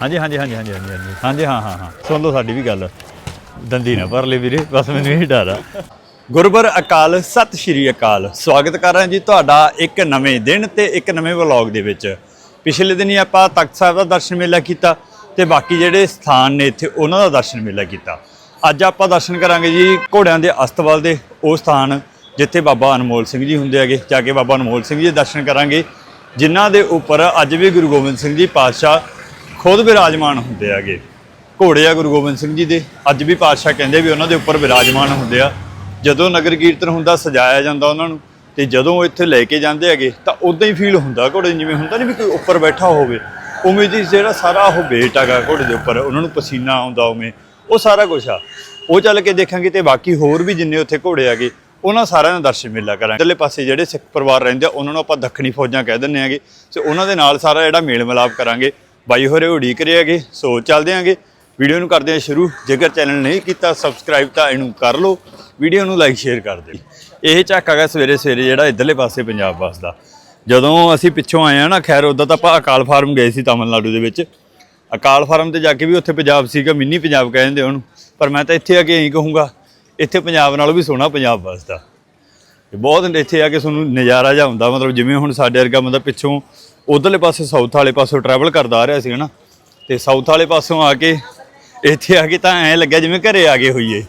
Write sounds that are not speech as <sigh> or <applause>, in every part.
ਹਾਂਜੀ ਹਾਂਜੀ ਹਾਂਜੀ ਹਾਂਜੀ ਹਾਂਜੀ ਹਾਂਜੀ। ਹਾਂਜੀ, ਹਾਂ ਹਾਂ ਹਾਂ। ਸੁਣ ਲਓ ਸਾਡੀ ਵੀ ਗੱਲ। ਦੰਦੀ ਨਾ ਭਰ ਲੈ ਵੀਰੇ, ਬਸ ਮੈਨੂੰ ਇਹ ਡਰ ਆ। ਗੁਰਬਰ ਅਕਾਲ, ਸਤਿ ਸ਼੍ਰੀ ਅਕਾਲ। ਸਵਾਗਤ ਕਰ ਰਹੇ ਜੀ ਤੁਹਾਡਾ ਇੱਕ ਨਵੇਂ ਦਿਨ ਤੇ ਇੱਕ ਨਵੇਂ ਵਲੌਗ ਦੇ ਵਿੱਚ। ਪਿਛਲੇ ਦਿਨੀ ਆਪਾਂ ਤਖਤ ਸਾਹਿਬ ਦਾ ਦਰਸ਼ਨ ਮੇਲਾ ਕੀਤਾ ਤੇ ਬਾਕੀ ਜਿਹੜੇ ਸਥਾਨ ਨੇ ਇੱਥੇ ਉਹਨਾਂ ਦਾ ਦਰਸ਼ਨ ਮੇਲਾ ਕੀਤਾ। ਅੱਜ ਆਪਾਂ ਦਰਸ਼ਨ ਕਰਾਂਗੇ ਜੀ ਘੋੜਿਆਂ ਦੇ ਅਸਤਬਲ ਦੇ, ਉਹ ਸਥਾਨ ਜਿੱਥੇ ਬਾਬਾ ਅਨਮੋਲ ਸਿੰਘ ਜੀ ਹੁੰਦੇ ਹੈਗੇ। ਜਾ ਕੇ ਬਾਬਾ ਅਨਮੋਲ ਸਿੰਘ ਜੀ ਦੇ ਦਰਸ਼ਨ ਕਰਾਂਗੇ। ਜਿਨ੍ਹਾਂ ਦੇ ਉੱਪਰ ਅੱਜ ਵੀ ਗੁਰੂ ਗੋਬਿੰਦ ਸਿੰਘ ਜੀ ਪਾਤਸ਼ਾਹ ਖੁਦ ਵਿਰਾਜਮਾਨ ਹੁੰਦੇ ਹੈਗੇ ਘੋੜੇ ਆ ਗੁਰੂ ਗੋਬਿੰਦ ਸਿੰਘ ਜੀ ਦੇ। ਅੱਜ ਵੀ ਪਾਤਸ਼ਾਹ ਕਹਿੰਦੇ ਵੀ ਉਹਨਾਂ ਦੇ ਉੱਪਰ ਵਿਰਾਜਮਾਨ ਹੁੰਦੇ ਆ। ਜਦੋਂ ਨਗਰ ਕੀਰਤਨ ਹੁੰਦਾ, ਸਜਾਇਆ ਜਾਂਦਾ ਉਹਨਾਂ ਨੂੰ। ਤੇ ਜਦੋਂ ਉਹ ਇੱਥੇ ਲੈ ਕੇ ਜਾਂਦੇ ਹੈਗੇ ਤਾਂ ਉਦਾਂ ਹੀ ਫੀਲ ਹੁੰਦਾ ਘੋੜੇ ਜਿਵੇਂ ਹੁੰਦਾ ਨਹੀਂ ਵੀ ਕੋਈ ਉੱਪਰ ਬੈਠਾ ਹੋਵੇ। ਉਵੇਂ ਦੀ ਜਿਹੜਾ ਸਾਰਾ ਉਹ ਵੇਟ ਹੈਗਾ ਘੋੜੇ ਦੇ ਉੱਪਰ, ਉਹਨਾਂ ਨੂੰ ਪਸੀਨਾ ਆਉਂਦਾ ਉਵੇਂ। ਉਹ ਸਾਰਾ ਕੁਝ ਆ। ਉਹ ਚੱਲ ਕੇ ਦੇਖਾਂਗੇ ਤੇ ਬਾਕੀ ਹੋਰ ਵੀ ਜਿੰਨੇ ਉੱਥੇ ਘੋੜੇ ਹੈਗੇ ਉਹਨਾਂ ਸਾਰਿਆਂ ਦਾ ਦਰਸ਼ਨ ਮੇਲਾ ਕਰਾਂਗੇ। ਇਧਰਲੇ ਪਾਸੇ ਜਿਹੜੇ ਸਿੱਖ ਪਰਿਵਾਰ ਰਹਿੰਦੇ ਆ, ਉਹਨਾਂ ਨੂੰ ਆਪਾਂ ਦੱਖਣੀ ਫੌਜਾਂ ਕਹਿ ਦਿੰਦੇ ਆਂਗੇ। ਤੇ ਉਹਨਾਂ ਦੇ ਨਾਲ ਸਾਰਾ ਜਿਹੜਾ ਮੇਲ ਮਿਲਾਪ ਕਰਾਂਗੇ। ਬਾਈ ਹੋਰੇ ਉਡੀਕ ਰਹੇ ਹੈਗੇ, ਸੋ ਚੱਲਦੇ ਆਂਗੇ ਵੀਡੀਓ ਨੂੰ ਕਰਦੇ ਹਾਂ ਸ਼ੁਰੂ। ਜੇਕਰ ਚੈਨਲ ਨਹੀਂ ਕੀਤਾ ਸਬਸਕ੍ਰਾਈਬ ਤਾਂ ਇਹਨੂੰ ਕਰ ਲਓ। ਵੀਡੀਓ ਨੂੰ ਲਾਈਕ ਸ਼ੇਅਰ ਕਰ ਦਿਓ। ਇਹ ਝਾਕਾ ਹੈਗਾ ਸਵੇਰੇ ਸਵੇਰੇ ਜਿਹੜਾ ਇਧਰਲੇ ਪਾਸੇ ਪੰਜਾਬ ਵੱਸਦਾ ਜਦੋਂ ਅਸੀਂ ਪਿੱਛੋਂ ਆਏ ਆ ਨਾ, ਖੈਰ ਉਦੋਂ ਤਾਂ ਆਪਾਂ ਅਕਾਲ ਫਾਰਮ ਗਏ ਸੀ ਤਾਮਿਲਨਾਡੂ ਦੇ ਵਿੱਚ। ਅਕਾਲ ਫਾਰਮ ਤੇ ਜਾ ਕੇ ਵੀ ਉੱਥੇ ਪੰਜਾਬ ਸੀਗਾ, ਮਿੰਨੀ ਪੰਜਾਬ ਕਹਿੰਦੇ ਉਹਨੂੰ। ਪਰ ਮੈਂ ਤਾਂ ਇੱਥੇ ਆ ਕੇ ਇਹੀ ਕਹੂੰਗਾ, ਇੱਥੇ ਪੰਜਾਬ ਨਾਲੋਂ ਵੀ ਸੋਹਣਾ ਪੰਜਾਬ ਵੱਸਦਾ ਬਹੁਤ ਇੱਥੇ ਆ ਕੇ ਤੁਹਾਨੂੰ ਨਜ਼ਾਰਾ ਜਿਹਾ ਹੁੰਦਾ ਮਤਲਬ ਜਿਵੇਂ ਹੁਣ ਸਾਡੇ ਵਰਗਾ ਬੰਦਾ ਪਿੱਛੋਂ ਉਧਰਲੇ ਪਾਸੇ ਸਾਊਥ ਵਾਲੇ ਪਾਸੋਂ ਟਰੈਵਲ ਕਰਦਾ ਆ ਰਿਹਾ ਸੀ, ਹਨਾ? ਤੇ ਸਾਊਥ ਵਾਲੇ ਪਾਸੋਂ ਆ ਕੇ ਇੱਥੇ ਆ ਕੇ ਤਾਂ ਐਂ ਲੱਗਿਆ ਜਿਵੇਂ ਘਰੇ ਆ ਗਏ ਹੋਈਏ।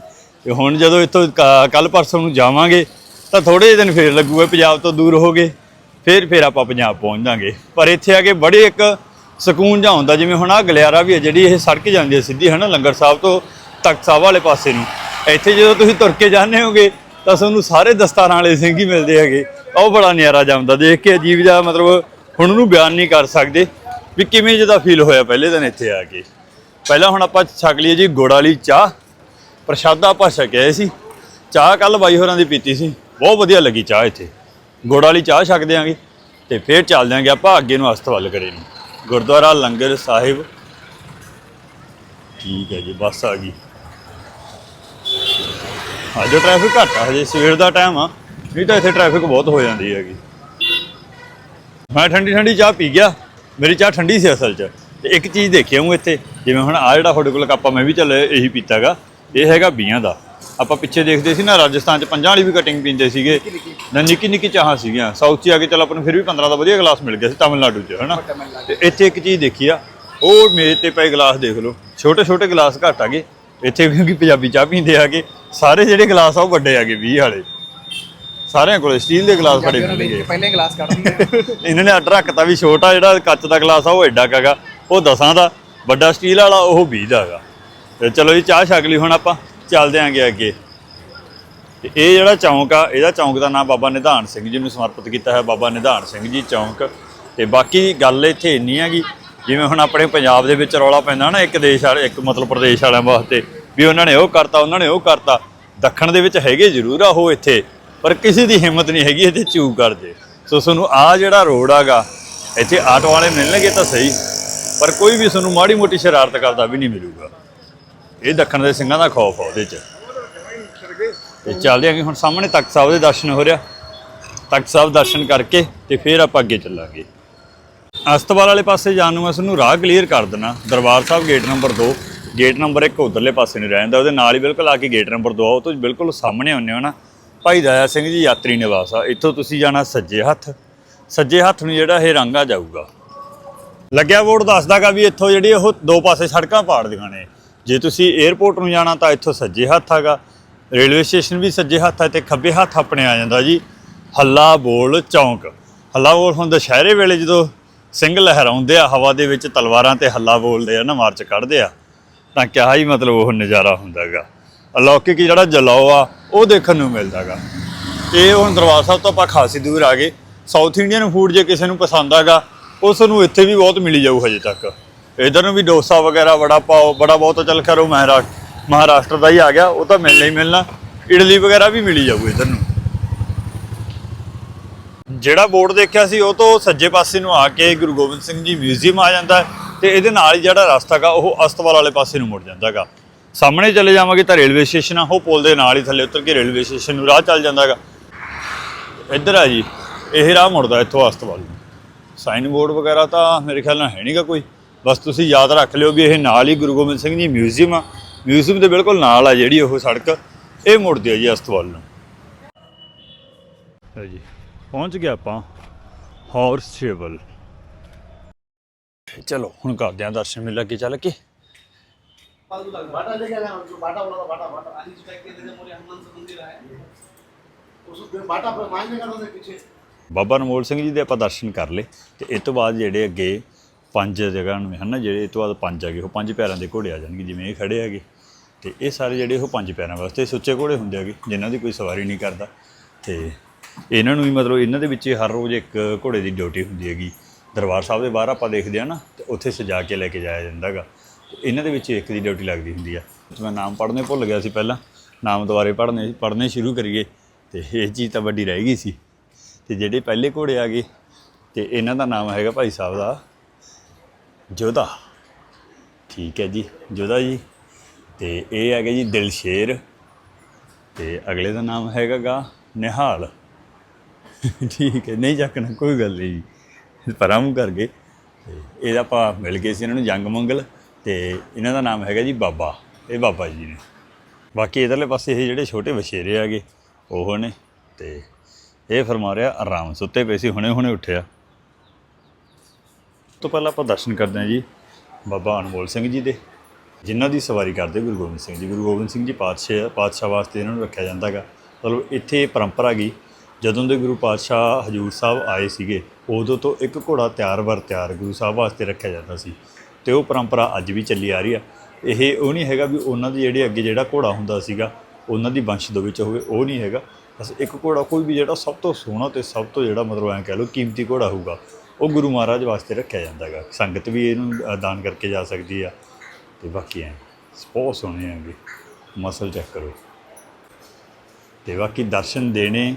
ਤੇ ਹੁਣ ਜਦੋਂ ਇੱਥੋਂ ਕੱਲ ਪਰਸੋਂ ਨੂੰ ਜਾਵਾਂਗੇ, ਤਾਂ ਥੋੜੇ ਜਿਹੇ ਦਿਨ ਫੇਰ ਲੱਗੂਗਾ ਪੰਜਾਬ ਤੋਂ ਦੂਰ ਹੋ ਗਏ ਫੇਰ ਫੇਰ ਆਪਾਂ ਪੰਜਾਬ ਪਹੁੰਚ ਜਾਾਂਗੇ। ਪਰ ਇੱਥੇ ਆ ਕੇ ਬੜੇ ਇੱਕ ਸਕੂਨ ਜਿਹਾ ਹੁੰਦਾ, ਜਿਵੇਂ ਹੁਣ ਆ ਗਲਿਆਰਾ ਵੀ ਹੈ, ਜਿਹੜੀ ਇਹ ਸੜਕ ਜਾਂਦੀ ਹੈ ਸਿੱਧੀ, ਹਨਾ? ਲੰਗਰ ਸਾਹਿਬ ਤੋਂ ਤਖਤ ਸਾਹਿਬ ਵਾਲੇ ਪਾਸੇ ਨੂੰ। ਇੱਥੇ ਜਦੋਂ ਤੁਸੀਂ ਤੁਰ ਕੇ ਜਾਂਦੇ ਹੋਗੇ, ਤਾਂ ਤੁਹਾਨੂੰ ਸਾਰੇ ਦਸਤਾਰਾਂ ਵਾਲੇ ਸਿੰਘ ਹੀ ਮਿਲਦੇ ਹੈਗੇ। ਉਹ ਬੜਾ ਨਿਆਰਾ ਜਾਂਦਾ ਦੇਖ ਕੇ ਅਜੀਬ ਜਿਹਾ ਮਤਲਬ ਹੁਣ ਉਹਨੂੰ ਬਿਆਨ ਨਹੀਂ ਕਰ ਸਕਦੇ ਵੀ ਕਿਵੇਂ ਜਿਹਦਾ ਫੀਲ ਹੋਇਆ ਪਹਿਲੇ ਦਿਨ ਇੱਥੇ ਆ ਕੇ। ਪਹਿਲਾਂ ਹੁਣ ਆਪਾਂ ਛਕ ਲਈਏ ਜੀ ਗੁੜ ਵਾਲੀ ਚਾਹ। ਪ੍ਰਸ਼ਾਦਾ ਆਪਾਂ ਛਕਿਆ ਸੀ। ਚਾਹ ਕੱਲ ਬਾਈ ਹੋਰਾਂ ਦੀ ਪੀਤੀ ਸੀ। ਬਹੁਤ ਵਧੀਆ ਲੱਗੀ ਚਾਹ ਇੱਥੇ। ਗੁੜ ਵਾਲੀ ਚਾਹ ਛਕ ਦਿਆਂਗੇ ਤੇ ਫਿਰ ਚੱਲ ਦਿਆਂਗੇ ਆਪਾਂ ਅੱਗੇ ਨੂੰ ਅਸਤਵਲ ਕਰੇ ਨੂੰ। ਗੁਰਦੁਆਰਾ ਲੰਗਰ ਸਾਹਿਬ। ਠੀਕ ਹੈ ਜੀ, ਬੱਸ ਆ ਗਈ। ਅੱਜ ਟ੍ਰੈਫਿਕ ਘੱਟ ਆ, ਹਜੇ ਸਵੇਰ ਦਾ ਟਾਈਮ ਆ। ਨਹੀਂ ਤਾਂ ਇੱਥੇ ਟ੍ਰੈਫਿਕ ਬਹੁਤ ਹੋ ਜਾਂਦੀ ਹੈਗੀ। ਮੈਂ ਠੰਡੀ ਠੰਡੀ ਚਾਹ ਪੀ ਗਿਆ। ਮੇਰੀ ਚਾਹ ਠੰਡੀ ਸੀ ਅਸਲ 'ਚ। ਤੇ ਇੱਕ ਚੀਜ਼ ਦੇਖਿਆ ਹੂੰ ਇੱਥੇ, ਜਿਵੇਂ ਹੁਣ ਆ ਜਿਹੜਾ ਤੁਹਾਡੇ ਕੋਲ ਕੱਪਾ ਮੈਂ ਵੀ ਚੱਲ ਇਹੀ ਪੀਤਾਗਾ। ਇਹ ਹੈਗਾ ਬੀਆਂ ਦਾ। ਆਪਾਂ ਪਿੱਛੇ ਦੇਖਦੇ ਸੀ ਨਾ, ਰਾਜਸਥਾਨ 'ਚ ਪੰਜਾਂ ਵਾਲੀ ਵੀ ਕਟਿੰਗ ਪੀਂਦੇ ਸੀਗੇ। ਨਾ ਨਿੱਕੀ ਨਿੱਕੀ ਚਾਹਾਂ ਸੀਗੀਆਂ। ਸਾਊਥ 'ਚ ਆ ਕੇ ਚੱਲ ਆਪਾਂ ਨੂੰ ਫਿਰ ਵੀ 15 ਦਾ ਵਧੀਆ ਗਲਾਸ ਮਿਲ ਗਿਆ ਸੀ ਤਾਮਿਲਨਾਡੂ 'ਚ, ਹਨਾ? ਤੇ ਇੱਥੇ ਇੱਕ ਚੀਜ਼ ਦੇਖੀ ਆ, ਉਹ ਮੇਜ਼ ਤੇ ਪਏ ਗਲਾਸ ਦੇਖ ਲਓ। ਛੋਟੇ ਛੋਟੇ ਗਲਾਸ ਘੱਟ ਆਗੇ ਇੱਥੇ ਕਿਉਂਕਿ ਪੰਜਾਬੀ ਚਾਹ ਪੀਂਦੇ ਆਗੇ ਸਾਰੇ ਜਿਹੜੇ ਗਲਾਸ ਆ ਉਹ ਵੱਡੇ ਆਗੇ 20 ਵਾਲੇ। ਸਾਰਿਆਂ ਕੋਲ ਸਟੀਲ ਦੇ ਗਲਾਸ ਖੜੇ ਮਿਲਣਗੇ ਪਹਿਲੇ ਗਲਾਸ ਕੱਢ ਦਿੰਦੇ <laughs> ਇਹਨਾਂ ਨੇ ਅੱਡ ਰੱਖਤਾ ਵੀ ਛੋਟਾ ਜਿਹੜਾ ਕੱਚ ਦਾ ਗਲਾਸ ਆ ਉਹ ਐਡਾ ਕਾਗਾ ਉਹ ਦਸਾਂ ਦਾ ਵੱਡਾ ਸਟੀਲ ਵਾਲਾ ਉਹ 20 ਦਾ ਹੈਗਾ। ਤੇ ਚਲੋ ਜੀ ਚਾਹ ਛਕ ਲਈ ਹੁਣ ਆਪਾਂ ਚੱਲਦੇ ਆਂਗੇ ਅੱਗੇ। ਤੇ ਇਹ ਜਿਹੜਾ ਚੌਂਕ ਆ ਇਹਦਾ ਚੌਂਕ ਦਾ ਨਾਮ ਬਾਬਾ ਨਿਧਾਨ ਸਿੰਘ ਜੀ ਨੂੰ ਸਮਰਪਿਤ ਕੀਤਾ ਹੈ ਬਾਬਾ ਨਿਧਾਨ ਸਿੰਘ ਜੀ ਚੌਂਕ। ਤੇ ਬਾਕੀ ਗੱਲ ਇੱਥੇ ਇੰਨੀ ਹੈਗੀ ਜਿਵੇਂ ਹੁਣ ਆਪਣੇ ਪੰਜਾਬ ਦੇ ਵਿੱਚ ਰੌਲਾ ਪੈਂਦਾ ਨਾ ਇੱਕ ਦੇਸ਼ ਵਾਲੇ ਇੱਕ ਮਤਲਬ ਪ੍ਰਦੇਸ਼ ਵਾਲਿਆਂ ਵਾਸਤੇ ਵੀ ਉਹਨਾਂ ਨੇ ਉਹ ਕਰਤਾ ਉਹਨਾਂ ਨੇ ਉਹ ਕਰਤਾ। ਦੱਖਣ ਦੇ ਵਿੱਚ ਹੈਗੇ ਜ਼ਰੂਰ ਆ ਉਹ ਇੱਥੇ। ਪਰ ਕਿਸੇ ਦੀ ਹਿੰਮਤ ਨਹੀਂ ਹੈਗੀ ਇੱਥੇ ਚੂਕ ਕਰ ਜੇ ਸੋ ਤੁਹਾਨੂੰ ਆ ਜਿਹੜਾ ਰੋਡ ਆਗਾ, ਇੱਥੇ ਆਟੋ ਵਾਲੇ ਮਿਲਣਗੇ ਤਾਂ ਸਹੀ, ਪਰ ਕੋਈ ਵੀ ਤੁਹਾਨੂੰ ਮਾੜੀ ਮੋਟੀ ਸ਼ਰਾਰਤ ਕਰਦਾ ਵੀ ਨਹੀਂ ਮਿਲੂਗਾ। ਇਹ ਦੱਖਣ ਦੇ ਸਿੰਘਾਂ ਦਾ ਖੌਫ ਆ ਉਹਦੇ 'ਚ। ਤੇ ਚੱਲਦੇ ਆਂਗੇ ਹੁਣ ਸਾਹਮਣੇ ਤਖਤ ਸਾਹਿਬ ਦੇ ਦਰਸ਼ਨ ਹੋ ਰਿਹਾ। ਤਖਤ ਸਾਹਿਬ ਦਰਸ਼ਨ ਕਰਕੇ ਤੇ ਫਿਰ ਆਪਾਂ ਅੱਗੇ ਚੱਲਾਂਗੇ। ਅਸਤਵਾਲ ਵਾਲੇ ਪਾਸੇ ਜਾਣ ਨੂੰ ਮੈਂ ਤੁਹਾਨੂੰ ਰਾਹ ਕਲੀਅਰ ਕਰ ਦਿੰਨਾ। Darbar Sahib gate number 2 gate number 1 ਉਧਰਲੇ ਪਾਸੇ ਨੂੰ ਰਹਿ ਜਾਂਦਾ ਉਹਦੇ ਨਾਲ ਹੀ ਬਿਲਕੁਲ ਆ ਕੇ ਗੇਟ ਨੰਬਰ 2 ਆ। ਉਹ ਤੋਂ ਬਿਲਕੁਲ ਸਾਹਮਣੇ ਆਉਂਦੇ ਹੋ ਨਾ। ਭਾਈ ਦਇਆ ਸਿੰਘ ਜੀ ਯਾਤਰੀ ਨਿਵਾਸ ਆ, ਇੱਥੋਂ ਤੁਸੀਂ ਜਾਣਾ ਸੱਜੇ ਹੱਥ। ਸੱਜੇ ਹੱਥ ਨੂੰ ਜਿਹੜਾ ਇਹ ਰੰਗਾ ਜਾਊਗਾ। ਲੱਗਿਆ ਬੋਰਡ ਦੱਸਦਾਗਾ ਵੀ ਇੱਥੋਂ ਜਿਹੜੀ ਉਹ ਦੋ ਪਾਸੇ ਸੜਕਾਂ ਪਾੜ ਨੇ ਜੇ ਤੁਸੀਂ 에ਅਰਪੋਰਟ ਨੂੰ ਜਾਣਾ ਤਾਂ ਇੱਥੋਂ ਸੱਜੇ ਹੱਥ ਹੈਗਾ ਰੇਲਵੇ ਸਟੇਸ਼ਨ ਵੀ ਸੱਜੇ ਹੱਥ ਹੈ ਤੇ ਖੱਬੇ ਹੱਥ ਆਪਣੇ ਆ ਜਾਂਦਾ ਜੀ। ਹੱਲਾ ਬੋਲ ਚੌਂਕ। ਹੱਲਾ ਬੋਲ ਹੁਣ ਦੁਸ਼ਹਿਰੇ ਵੇਲੇ ਜਦੋਂ ਸਿੰਘ ਲਹਿਰਾਉਂਦੇ ਆ, ਹਵਾ ਦੇ ਵਿੱਚ ਤਲਵਾਰਾਂ ਤੇ ਹੱਲਾ ਬੋਲਦੇ ਆ ਨਾ, ਮਾਰਚ ਕੱਢਦੇ ਆ। ਤਾਂ ਕਿਹਾ ਹੀ ਮਤਲਬ ਉਹ ਨਜ਼ਾਰਾ ਹੁੰਦਾਗਾ ਅਲੌਕਿਕ ਜਿਹੜਾ ਜਲਾਓ ਆ ਉਹ ਦੇਖਣ ਨੂੰ ਮਿਲਦਾਗਾ। ਇਹ ਹੁਣ ਦਰਬਾਰ ਸਾਹਿਬ ਤੋਂ ਆਪਾਂ ਖਾਸੀ ਦੂਰ ਆ ਗਏ। ਸਾਊਥ ਇੰਡੀਅਨ ਫੂਡ ਜੇ ਕਿਸੇ ਨੂੰ ਪਸੰਦ ਆਗਾ, ਉਸ ਨੂੰ ਇੱਥੇ ਵੀ ਬਹੁਤ ਮਿਲੀ ਜਾਊ ਹਜੇ ਤੱਕ। ਇਧਰ ਨੂੰ ਵੀ ਡੋਸਾ ਵਗੈਰਾ ਬੜਾ ਪਾਓ, ਬੜਾ ਬਹੁਤ ਚੱਲ ਕਰੋ ਮਹਾਰਾਸ਼ਟਰ ਮਹਾਰਾਸ਼ਟਰ ਦਾ ਹੀ ਆ ਗਿਆ, ਉਹ ਤਾਂ ਮਿਲਣਾ ਹੀ ਮਿਲਣਾ। ਇਡਲੀ ਵਗੈਰਾ ਵੀ ਮਿਲੀ ਜਾਊ ਇਧਰ ਨੂੰ। ਜਿਹੜਾ ਬੋਰਡ ਦੇਖਿਆ ਸੀ, ਉਹ ਤੋਂ ਸੱਜੇ ਪਾਸੇ ਨੂੰ ਆ ਕੇ ਗੁਰੂ ਗੋਬਿੰਦ ਸਿੰਘ ਜੀ ਮਿਊਜ਼ੀਅਮ ਆ ਜਾਂਦਾ ਹੈ ਤੇ ਇਹਦੇ ਨਾਲ ਹੀ ਜਿਹੜਾ ਰਸਤਾ ਗਾ ਉਹ ਅਸਤਵਾਲ ਵਾਲੇ ਪਾਸੇ ਨੂੰ ਮੁੜ ਜਾਂਦਾ ਜਾਂਦਾਗਾ। ਸਾਹਮਣੇ ਚਲੇ ਜਾਵਾਂਗੇ ਤਾਂ ਰੇਲਵੇ ਸਟੇਸ਼ਨ ਆ, ਉਹ ਪੁਲ ਦੇ ਨਾਲ ਹੀ ਥੱਲੇ ਉਤਰ ਕੇ ਰੇਲਵੇ ਸਟੇਸ਼ਨ ਨੂੰ ਰਾਹ ਚੱਲ ਜਾਂਦਾਗਾ। ਇੱਧਰ ਆ ਜੀ, ਇਹ ਰਾਹ ਮੁੜਦਾ ਇੱਥੋਂ ਅਸਤਵਾਲ ਨੂੰ। ਸਾਈਨ ਬੋਰਡ ਵਗੈਰਾ ਤਾਂ ਮੇਰੇ ਖਿਆਲ ਨਾਲ ਹੈ ਨਹੀਂਗਾ ਕੋਈ। ਬਸ ਤੁਸੀਂ ਯਾਦ ਰੱਖ ਲਿਓ ਵੀ ਇਹ ਨਾਲ ਹੀ ਗੁਰੂ ਗੋਬਿੰਦ ਸਿੰਘ ਜੀ ਮਿਊਜ਼ੀਅਮ ਆ। ਮਿਊਜ਼ੀਅਮ ਦੇ ਬਿਲਕੁਲ ਨਾਲ ਆ ਜਿਹੜੀ ਉਹ ਸੜਕ, ਇਹ ਮੁੜਦੀ ਆ ਜੀ ਅਸਤਵਾਲ ਨੂੰ। ਲਓ ਜੀ, ਪਹੁੰਚ ਗਿਆ ਆਪਾਂ ਹਾਰਸ ਸ਼ੇਵਲ ਚਲੋ, ਹੁਣ ਕਰਦੇ ਆਂ ਦਰਸ਼ਨ ਮੇਲਾ ਕੇ ਚੱਲ ਕੇ। बाटा ले गया जो बाटा वाला था बाटा बाटा आली जी टाइप के जैसे मोरे हनुमान से मंदिर है उस बाटा पर मान लेगा तो पीछे ਬਾਬਾ ਅਨਮੋਲ ਸਿੰਘ ਜੀ ਦੇ ਆਪਾਂ ਦਰਸ਼ਨ ਕਰ ਲਏ ਤੇ ਇਸ ਤੋਂ ਬਾਅਦ ਜਿਹੜੇ ਅੱਗੇ ਪੰਜ ਜਗ੍ਹਾ ਨੂੰ ਹਨ ਨਾ ਜਿਹੜੇ ਇਸ ਤੋਂ ਬਾਅਦ ਪੰਜ ਹੈਗੇ ਉਹ ਪੰਜ ਪੈਰਾਂ ਦੇ ਘੋੜੇ ਆ ਜਾਣਗੇ ਜਿਵੇਂ ਇਹ ਖੜੇ ਹੈਗੇ ਤੇ ਇਹ ਸਾਰੇ ਜਿਹੜੇ ਉਹ ਪੰਜ ਪੈਰਾਂ ਵਾਸਤੇ ਸੁੱਚੇ ਘੋੜੇ ਹੁੰਦੇ ਹੈਗੇ ਜਿਨ੍ਹਾਂ ਦੀ ਕੋਈ ਸਵਾਰੀ ਨਹੀਂ ਕਰਦਾ ਤੇ ਇਹਨਾਂ ਨੂੰ ਵੀ ਮਤਲਬ ਇਹਨਾਂ ਦੇ ਵਿੱਚ ਹਰ ਰੋਜ਼ ਇੱਕ ਘੋੜੇ ਦੀ ਡਿਊਟੀ ਹੁੰਦੀ ਹੈਗੀ ਦਰਬਾਰ ਸਾਹਿਬ ਦੇ ਬਾਹਰ ਆਪਾਂ ਦੇਖਦੇ ਆ ਨਾ ਤੇ ਉੱਥੇ ਸਜਾ ਕੇ ਲੈ ਕੇ ਜਾਇਆ ਜਾਂਦਾ ਹੈਗਾ ਇਹਨਾਂ ਦੇ ਵਿੱਚ ਇੱਕ ਦੀ ਡਿਊਟੀ ਲੱਗਦੀ ਹੁੰਦੀ ਆ। ਤੇ ਮੈਂ ਨਾਮ ਪੜ੍ਹਨੇ ਭੁੱਲ ਗਿਆ ਸੀ ਪਹਿਲਾਂ। ਨਾਮ ਦੁਬਾਰੇ ਪੜ੍ਹਨੇ ਪੜ੍ਹਨੇ ਸ਼ੁਰੂ ਕਰੀਏ। ਤੇ ਇਹ ਚੀਜ਼ ਤਾਂ ਵੱਡੀ ਰਹਿ ਗਈ ਸੀ। ਤੇ ਜਿਹੜੇ ਪਹਿਲੇ ਘੋੜੇ ਆ ਗਏ, ਤੇ ਇਹਨਾਂ ਦਾ ਨਾਮ ਹੈਗਾ ਭਾਈ ਸਾਹਿਬ ਦਾ ਜੋਧਾ। ਠੀਕ ਹੈ ਜੀ, ਜੋਧਾ ਜੀ। ਤੇ ਇਹ ਹੈਗਾ ਜੀ ਦਿਲਸ਼ੇਰ। ਤੇ ਅਗਲੇ ਦਾ ਨਾਮ ਹੈਗਾ ਗਾ ਨਿਹਾਲ। ਠੀਕ ਹੈ, ਨਹੀਂ ਚੱਕਣਾ, ਕੋਈ ਗੱਲ ਨਹੀਂ। ਜੀ ਪਰਾਂ ਕਰ ਗਏ ਤੇ ਇਹਦਾ ਆਪਾਂ ਮਿਲ ਗਏ ਸੀ ਇਹਨਾਂ ਨੂੰ ਜੰਗ ਮੰਗਲ ਤੇ ਇਹਨਾਂ ਦਾ ਨਾਮ ਹੈਗਾ ਜੀ ਬਾਬਾ, ਇਹ ਬਾਬਾ ਜੀ ਨੇ। ਬਾਕੀ ਇਧਰਲੇ ਪਾਸੇ ਇਹ ਜਿਹੜੇ ਛੋਟੇ ਵਛੇਰੇ ਆਗੇ ਉਹ ਨੇ ਤੇ ਇਹ ਫਰਮਾ ਰਿਹਾ ਆਰਾਮ ਸੁੱਤੇ ਪਏ ਸੀ, ਹੁਣੇ ਹੁਣੇ ਉੱਠਿਆ। ਤੋਂ ਪਹਿਲਾਂ ਆਪਾਂ ਦਰਸ਼ਨ ਕਰਦੇ ਹਾਂ ਜੀ ਬਾਬਾ ਅਨਮੋਲ ਸਿੰਘ ਜੀ ਦੇ, ਜਿਨ੍ਹਾਂ ਦੀ ਸਵਾਰੀ ਕਰਦੇ ਗੁਰੂ ਗੋਬਿੰਦ ਸਿੰਘ ਜੀ। ਗੁਰੂ ਗੋਬਿੰਦ ਸਿੰਘ ਜੀ ਪਾਤਸ਼ਾਹ ਪਾਤਸ਼ਾਹ ਵਾਸਤੇ ਇਹਨਾਂ ਨੂੰ ਰੱਖਿਆ ਜਾਂਦਾ ਗਾ ਮਤਲਬ ਇੱਥੇ ਇਹ ਪਰੰਪਰਾ ਗਈ ਜਦੋਂ ਦੇ ਗੁਰੂ ਪਾਤਸ਼ਾਹ ਹਜੂਰ ਸਾਹਿਬ ਆਏ ਸੀਗੇ, ਉਦੋਂ ਤੋਂ ਇੱਕ ਘੋੜਾ ਤਿਆਰ ਵਰ ਤਿਆਰ ਗੁਰੂ ਸਾਹਿਬ ਵਾਸਤੇ ਰੱਖਿਆ ਜਾਂਦਾ ਸੀ। ਤੇ ਉਹ ਪਰੰਪਰਾ ਅੱਜ ਵੀ ਚੱਲੀ ਆ ਰਹੀ ਆ। ਇਹ ਉਹ ਨਹੀਂ ਹੈਗਾ ਵੀ ਉਹਨਾਂ ਦੀ ਜਿਹੜੀ ਅੱਗੇ ਜਿਹੜਾ ਘੋੜਾ ਹੁੰਦਾ ਸੀਗਾ, ਉਹਨਾਂ ਦੀ ਵੰਸ਼ ਦੇ ਵਿੱਚ ਹੋਵੇ, ਉਹ ਨਹੀਂ ਹੈਗਾ। ਬਸ ਇੱਕ ਘੋੜਾ ਕੋਈ ਵੀ ਜਿਹੜਾ ਸਭ ਤੋਂ ਸੋਹਣਾ ਤੇ ਸਭ ਤੋਂ ਜਿਹੜਾ ਮਤਲਬ ਐਂ ਕਹਿ ਲਓ ਕੀਮਤੀ ਘੋੜਾ ਹੋਊਗਾ, ਉਹ ਗੁਰੂ ਮਹਾਰਾਜ ਵਾਸਤੇ ਰੱਖਿਆ ਜਾਂਦਾ ਹੈਗਾ। ਸੰਗਤ ਵੀ ਇਹਨੂੰ ਦਾਨ ਕਰਕੇ ਜਾ ਸਕਦੀ ਆ। ਤੇ ਬਾਕੀ ਐ, ਬਹੁਤ ਸੋਹਣੇ ਹੈਗੇ ਮਸਲ ਚੈੱਕ ਕਰੋ। ਤੇ ਬਾਕੀ ਦਰਸ਼ਨ ਦੇਣੇ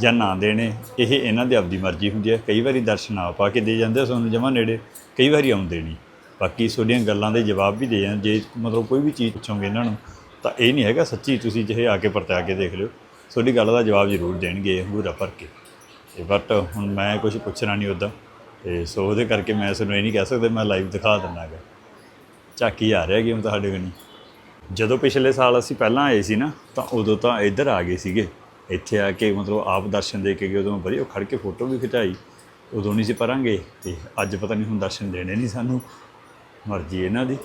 ਜਾਂ ਨਾ ਦੇਣੇ, ਇਹ ਇਹਨਾਂ ਦੀ ਆਪਦੀ ਮਰਜ਼ੀ ਹੁੰਦੀ ਹੈ ਕਈ ਵਾਰੀ ਦਰਸ਼ਨ ਆ ਪਾ ਕੇ ਦੇ ਜਾਂਦੇ ਆ ਤੁਹਾਨੂੰ ਜਮਾ ਨੇੜੇ। ਕਈ ਵਾਰੀ ਆਉਂਦੇ ਨਹੀਂ। ਬਾਕੀ ਤੁਹਾਡੀਆਂ ਗੱਲਾਂ ਦੇ ਜਵਾਬ ਵੀ ਦੇ ਜਾਂ ਜੇ ਮਤਲਬ ਕੋਈ ਵੀ ਚੀਜ਼ ਪੁੱਛੋਗੇ ਇਹਨਾਂ ਨੂੰ, ਤਾਂ ਇਹ ਨਹੀਂ ਹੈਗਾ ਸੱਚੀ ਤੁਸੀਂ ਜਿਹੇ ਆ ਕੇ ਪਰਤਿਆ ਕੇ ਦੇਖ ਲਿਓ। ਤੁਹਾਡੀ ਗੱਲ ਦਾ ਜਵਾਬ ਜ਼ਰੂਰ ਦੇਣਗੇ ਪੂਰਾ ਭਰ ਕੇ। ਤੇ ਬਟ ਹੁਣ ਮੈਂ ਕੁਝ ਪੁੱਛਣਾ ਨਹੀਂ ਉੱਦਾਂ ਤੇ ਸੋ ਉਹਦੇ ਕਰਕੇ ਮੈਂ ਤੁਹਾਨੂੰ ਇਹ ਨਹੀਂ ਕਹਿ ਸਕਦਾ, ਮੈਂ ਲਾਈਵ ਦਿਖਾ ਦਿੰਦਾ ਗਾ ਝਾਕੀ ਆ ਰਿਹਾ ਗੇਮ ਤੁਹਾਡੇ ਕੋਲ ਨਹੀਂ। ਜਦੋਂ ਪਿਛਲੇ ਸਾਲ ਅਸੀਂ ਪਹਿਲਾਂ ਆਏ ਸੀ ਨਾ, ਤਾਂ ਉਦੋਂ ਤਾਂ ਇੱਧਰ ਆ ਗਏ ਸੀਗੇ। ਇੱਥੇ ਆ ਕੇ ਮਤਲਬ ਆਪ ਦਰਸ਼ਨ ਦੇ ਕੇ ਗਏ, ਉਦੋਂ ਵਧੀਆ ਖੜ ਕੇ ਫੋਟੋ ਵੀ ਖਿਚਾਈ। ਉਦੋਂ ਨਹੀਂ ਸੀ ਪਰਾਂਗੇ ਤੇ ਅੱਜ ਪਤਾ ਨਹੀਂ ਹੁਣ ਦਰਸ਼ਨ ਦੇਣੇ ਨਹੀਂ ਸਾਨੂੰ। ਮਰਜ਼ੀ ਇਹਨਾਂ ਦੀ।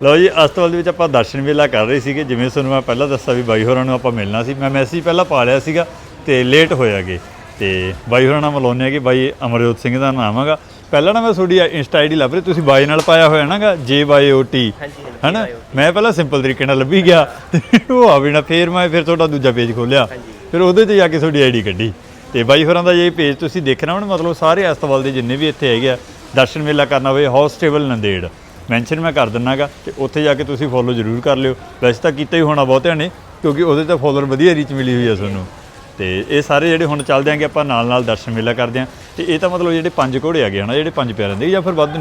ਲਓ ਜੀ ਅਸਤਵਾਲ ਦੇ ਵਿੱਚ ਆਪਾਂ ਦਰਸ਼ਨ ਵੇਲਾ ਕਰ ਰਹੇ ਸੀਗੇ। ਜਿਵੇਂ ਤੁਹਾਨੂੰ ਮੈਂ ਪਹਿਲਾਂ ਦੱਸਿਆ ਵੀ ਬਾਈ ਹੋਰਾਂ ਨੂੰ ਆਪਾਂ ਮਿਲਣਾ ਸੀ। ਮੈਂ ਮੈਸੇਜ ਪਹਿਲਾਂ ਪਾ ਲਿਆ ਸੀਗਾ ਤੇ ਲੇਟ ਹੋਇਆਗੇ ਤੇ ਬਾਈ ਹੋਰਾਂ ਨਾਲ ਮਿਲਾਉਂਦੇ ਕਿ ਬਾਈ ਅਮਰਜੋਤ ਸਿੰਘ ਦਾ ਨਾਮ ਹੈਗਾ। ਪਹਿਲਾਂ ਨਾ ਮੈਂ ਤੁਹਾਡੀ ਇੰਸਟਾ ਆਈਡੀ ਲੱਭ ਰਹੀ। ਤੁਸੀਂ ਬਾਈ ਨਾਲ ਪਾਇਆ ਹੋਇਆ ਨਾਗਾ ਜੇ ਬਾਈ ਓ ਟੀ ਹਨਾ? ਮੈਂ ਪਹਿਲਾਂ ਸਿੰਪਲ ਤਰੀਕੇ ਨਾਲ ਲੱਭੀ ਗਿਆ। ਉਹ ਆਵੇ ਨਾ ਫੇਰ ਮੈਂ ਫਿਰ ਤੁਹਾਡਾ ਦੂਜਾ ਪੇਜ ਖੋਲਿਆ ਫਿਰ ਉਹਦੇ ਤੇ ਜਾ ਕੇ ਤੁਹਾਡੀ ਆਈਡੀ ਕੱਢੀ। ਤੇ ਬਾਈ ਹੋਰਾਂ ਦਾ ਇਹ ਪੇਜ ਤੁਸੀਂ ਦੇਖਣਾ ਹੁਣ ਮਤਲਬ ਸਾਰੇ ਅਸਤਵਾਲ ਦੇ ਜਿੰਨੇ ਵੀ ਇੱਥੇ ਹੈਗੇ ਆ ਦਰਸ਼ਨ ਮੇਲਾ ਕਰਨਾ ਹੋਵੇ ਹੌਸਟੇਬਲ ਨੰਦੇੜ। ਮੈਂਸ਼ਨ ਮੈਂ ਕਰ ਦਿੰਨਾਗਾ ਤੇ ਉੱਥੇ ਜਾ ਕੇ ਤੁਸੀਂ ਫੋਲੋ ਜ਼ਰੂਰ ਕਰ ਲਿਓ। ਵੈਸੇ ਤਾਂ ਕੀਤਾ ਹੀ ਹੋਣਾ ਬਹੁਤਿਆਂ ਨੇ, ਕਿਉਂਕਿ ਉਹਦੇ ਤਾਂ ਫੋਲੋਅਰ ਵਧੀਆ ਰੀਚ ਮਿਲੀ ਹੋਈ ਆ ਤੁਹਾਨੂੰ। ਤੇ ਇਹ ਸਾਰੇ ਜਿਹੜੇ ਹੁਣ ਚੱਲਦੇ ਆਂਗੇ, ਆਪਾਂ ਨਾਲ ਨਾਲ ਦਰਸ਼ਨ ਮੇਲਾ ਕਰਦੇ ਆਂ। ਤੇ ਇਹ ਤਾਂ ਮਤਲਬ ਜਿਹੜੇ ਪੰਜ ਘੋੜੇ ਹੈਗੇ ਹਨਾ, ਜਿਹੜੇ ਪੰਜ ਪਿਆਰਿਆਂ ਦੇ, ਜਾਂ ਫਿਰ ਵੱਧ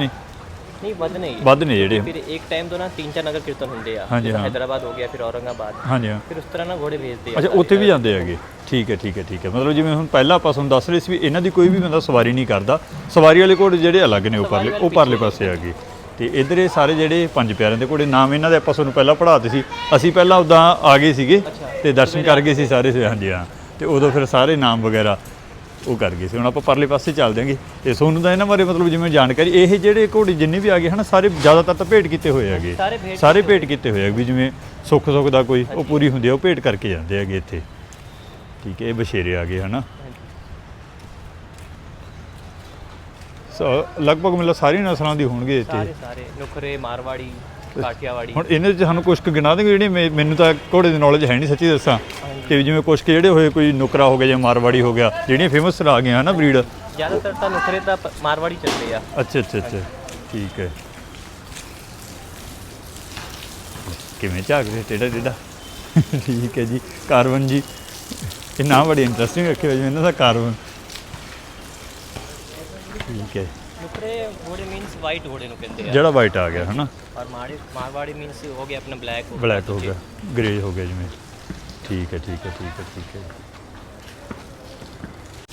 ਨਹੀਂ ਵੱਧ ਨਹੀਂ ਵੱਧ ਨੇ ਜਿਹੜੇ। ਫਿਰ ਇੱਕ ਟਾਈਮ ਤੋਂ ਨਾ ਤਿੰਨ ਚਾਰ ਨਗਰ ਕੀਰਤਨ ਹੁੰਦੇ ਆ। ਹਾਂਜੀ, ਜਿੱਦਾਂ ਹਾਂ। ਹੈਦਰਾਬਾਦ ਹੋ ਗਿਆ ਫਿਰ ਔਰੰਗਾਬਾਦ। ਹਾਂਜੀ ਹਾਂ। ਫਿਰ ਉਸ ਤਰ੍ਹਾਂ ਨਾ ਘੋੜੇ ਭੇਜਦੇ ਆ ਅੱਛਾ ਉੱਥੇ ਵੀ ਜਾਂਦੇ ਹੈਗੇ। ਠੀਕ ਹੈ ਠੀਕ ਹੈ ਠੀਕ ਹੈ। ਮਤਲਬ ਜਿਵੇਂ ਹੁਣ ਪਹਿਲਾਂ ਆਪਾਂ ਤੁਹਾਨੂੰ ਦੱਸ ਰਹੇ ਸੀ ਵੀ ਇਹਨਾਂ ਦੀ ਕੋਈ ਵੀ ਬੰਦਾ ਸਵਾਰੀ ਨਹੀਂ ਕਰਦਾ। ਸਵਾਰੀ ਵਾਲੇ ਘੋੜੇ ਜਿਹੜੇ ਅਲੱਗ ਨੇ ਉਹ ਪਰਲੇ ਉਹ ਪਰਲੇ ਪਾਸੇ ਹੈਗੇ। ਤੇ ਇਧਰ ਇਹ ਸਾਰੇ ਜਿਹੜੇ ਪੰਜ ਪਿਆਰਿਆਂ ਦੇ ਘੋੜੇ ਨਾਮ ਇਹਨਾਂ ਦੇ ਆਪਾਂ ਤੁਹਾਨੂੰ ਪਹਿਲਾਂ ਪੜ੍ਹਾਤੇ ਸੀ। ਅਸੀਂ ਪਹਿਲਾਂ ਉਦਾਂ ਆ ਗਏ ਸੀਗੇ ਤੇ ਦਰਸ਼ਨ ਕਰ ਗਏ ਸੀ ਸਾਰੇ ਹਾਂਜੀ ਹਾਂ। ਤੇ ਉਦੋਂ ਫਿਰ ਸਾਰੇ ਨਾਮ ਵਗੈਰਾ ਉਹ ਕਰ ਗਏ ਸੀ। ਹੁਣ ਆਪਾਂ ਪਰਲੇ ਪਾਸੇ ਚੱਲ ਦਿਆਂਗੇ ਤੇ ਸੋਨੂੰ ਦਾ ਇਹਨਾਂ ਬਾਰੇ ਮਤਲਬ ਜਿਵੇਂ ਜਾਣਕਾਰੀ ਇਹ ਜਿਹੜੇ ਘੋੜੇ ਜਿੰਨੇ ਵੀ ਆ ਗਏ ਹਨ ਸਾਰੇ ਜ਼ਿਆਦਾਤਰ ਤਾਂ ਭੇਟ ਕੀਤੇ ਹੋਏ ਹੈਗੇ। ਸਾਰੇ ਭੇਟ ਕੀਤੇ ਹੋਏ। ਆ ਵੀ ਜਿਵੇਂ ਸੁੱਖ ਸੁੱਖ ਦਾ ਕੋਈ ਉਹ ਪੂਰੀ ਹੁੰਦੀ ਆ ਉਹ ਭੇਟ ਕਰਕੇ ਜਾਂਦੇ ਹੈਗੇ ਇੱਥੇ। ਠੀਕ ਹੈ ਇਹ ਬਸ਼ੇਰੇ ਆ ਗਏ ਹਨਾ। ਸੋ ਲਗਭਗ ਮਤਲਬ ਸਾਰੀ ਨਸਲਾਂ ਦੀ ਹੋਣਗੇ ਇੱਥੇ। ਸਾਰੇ ਸਾਰੇ। ਨੁਖਰੇ ਮਾਰਵਾੜੀ ਕਾਠੀਆਵਾੜੀ। ਹੁਣ ਇਹਨਾਂ 'ਚ ਸਾਨੂੰ ਕੁਝ ਕੁ ਗਿਣਾ ਦੇਗੇ ਜਿਹੜੇ ਮੈਨੂੰ ਤਾਂ ਘੋੜੇ ਦੀ ਨੌਲੇਜ ਹੈ ਨਹੀਂ ਸੱਚੀ ਦੱਸਾਂ। ਤੇ ਜਿਵੇਂ ਕੁਝ ਕੁ ਜਿਹੜੇ ਹੋਏ ਕੋਈ ਨੁਕਰਾ ਹੋ ਗਿਆ ਜਾਂ ਮਾਰਵਾੜੀ ਹੋ ਗਿਆ ਜਿਹੜੀਆਂ ਫੇਮਸ ਆ ਗਈਆਂ ਹਨਾ ਬਰੀਡ। ਜ਼ਿਆਦਾਤਰ ਤਾਂ ਨੁਖਰੇ ਤਾਂ ਪ- ਮਾਰਵਾੜੀ ਚੱਲਦੇ ਆ। ਅੱਛਾ ਅੱਛਾ ਅੱਛਾ। ਠੀਕ ਹੈ। ਕਿਵੇਂ ਝਾਕ ਰਹੇ ਟੇਡਾ ਟੇਡਾ ਠੀਕ ਹੈ ਜੀ ਕਾਰਬਨ ਜੀ। ਇਹ ਨਾਮ ਬੜੀ ਇੰਟਰਸਟਿੰਗ ਰੱਖਿਆ ਹੋਇਆ ਜੀ ਇਹਨਾਂ ਦਾ ਕਾਰਬਨ। ਠੀਕ ਹੈ। ਨੁਖਰੇ ਘੋੜੇ ਮੀਨਸ ਵਾਈਟ ਘੋੜੇ ਨੂੰ ਕਹਿੰਦੇ ਆ। ਜਿਹੜਾ ਵਾਈਟ ਆ ਗਿਆ ਹਨਾ? ਮਾੜੀ ਮਾਰਵਾੜੀ ਮੀਨਸ ਹੋ ਗਿਆ ਆਪਣਾ ਬਲੈਕ ਹੋ ਗਿਆ। ਬਲੈਕ ਹੋ ਗਿਆ ਗ੍ਰੇ ਹੋ ਗਿਆ ਜਿਵੇਂ। ਠੀਕ ਹੈ ਠੀਕ ਹੈ ਠੀਕ ਹੈ ਠੀਕ ਹੈ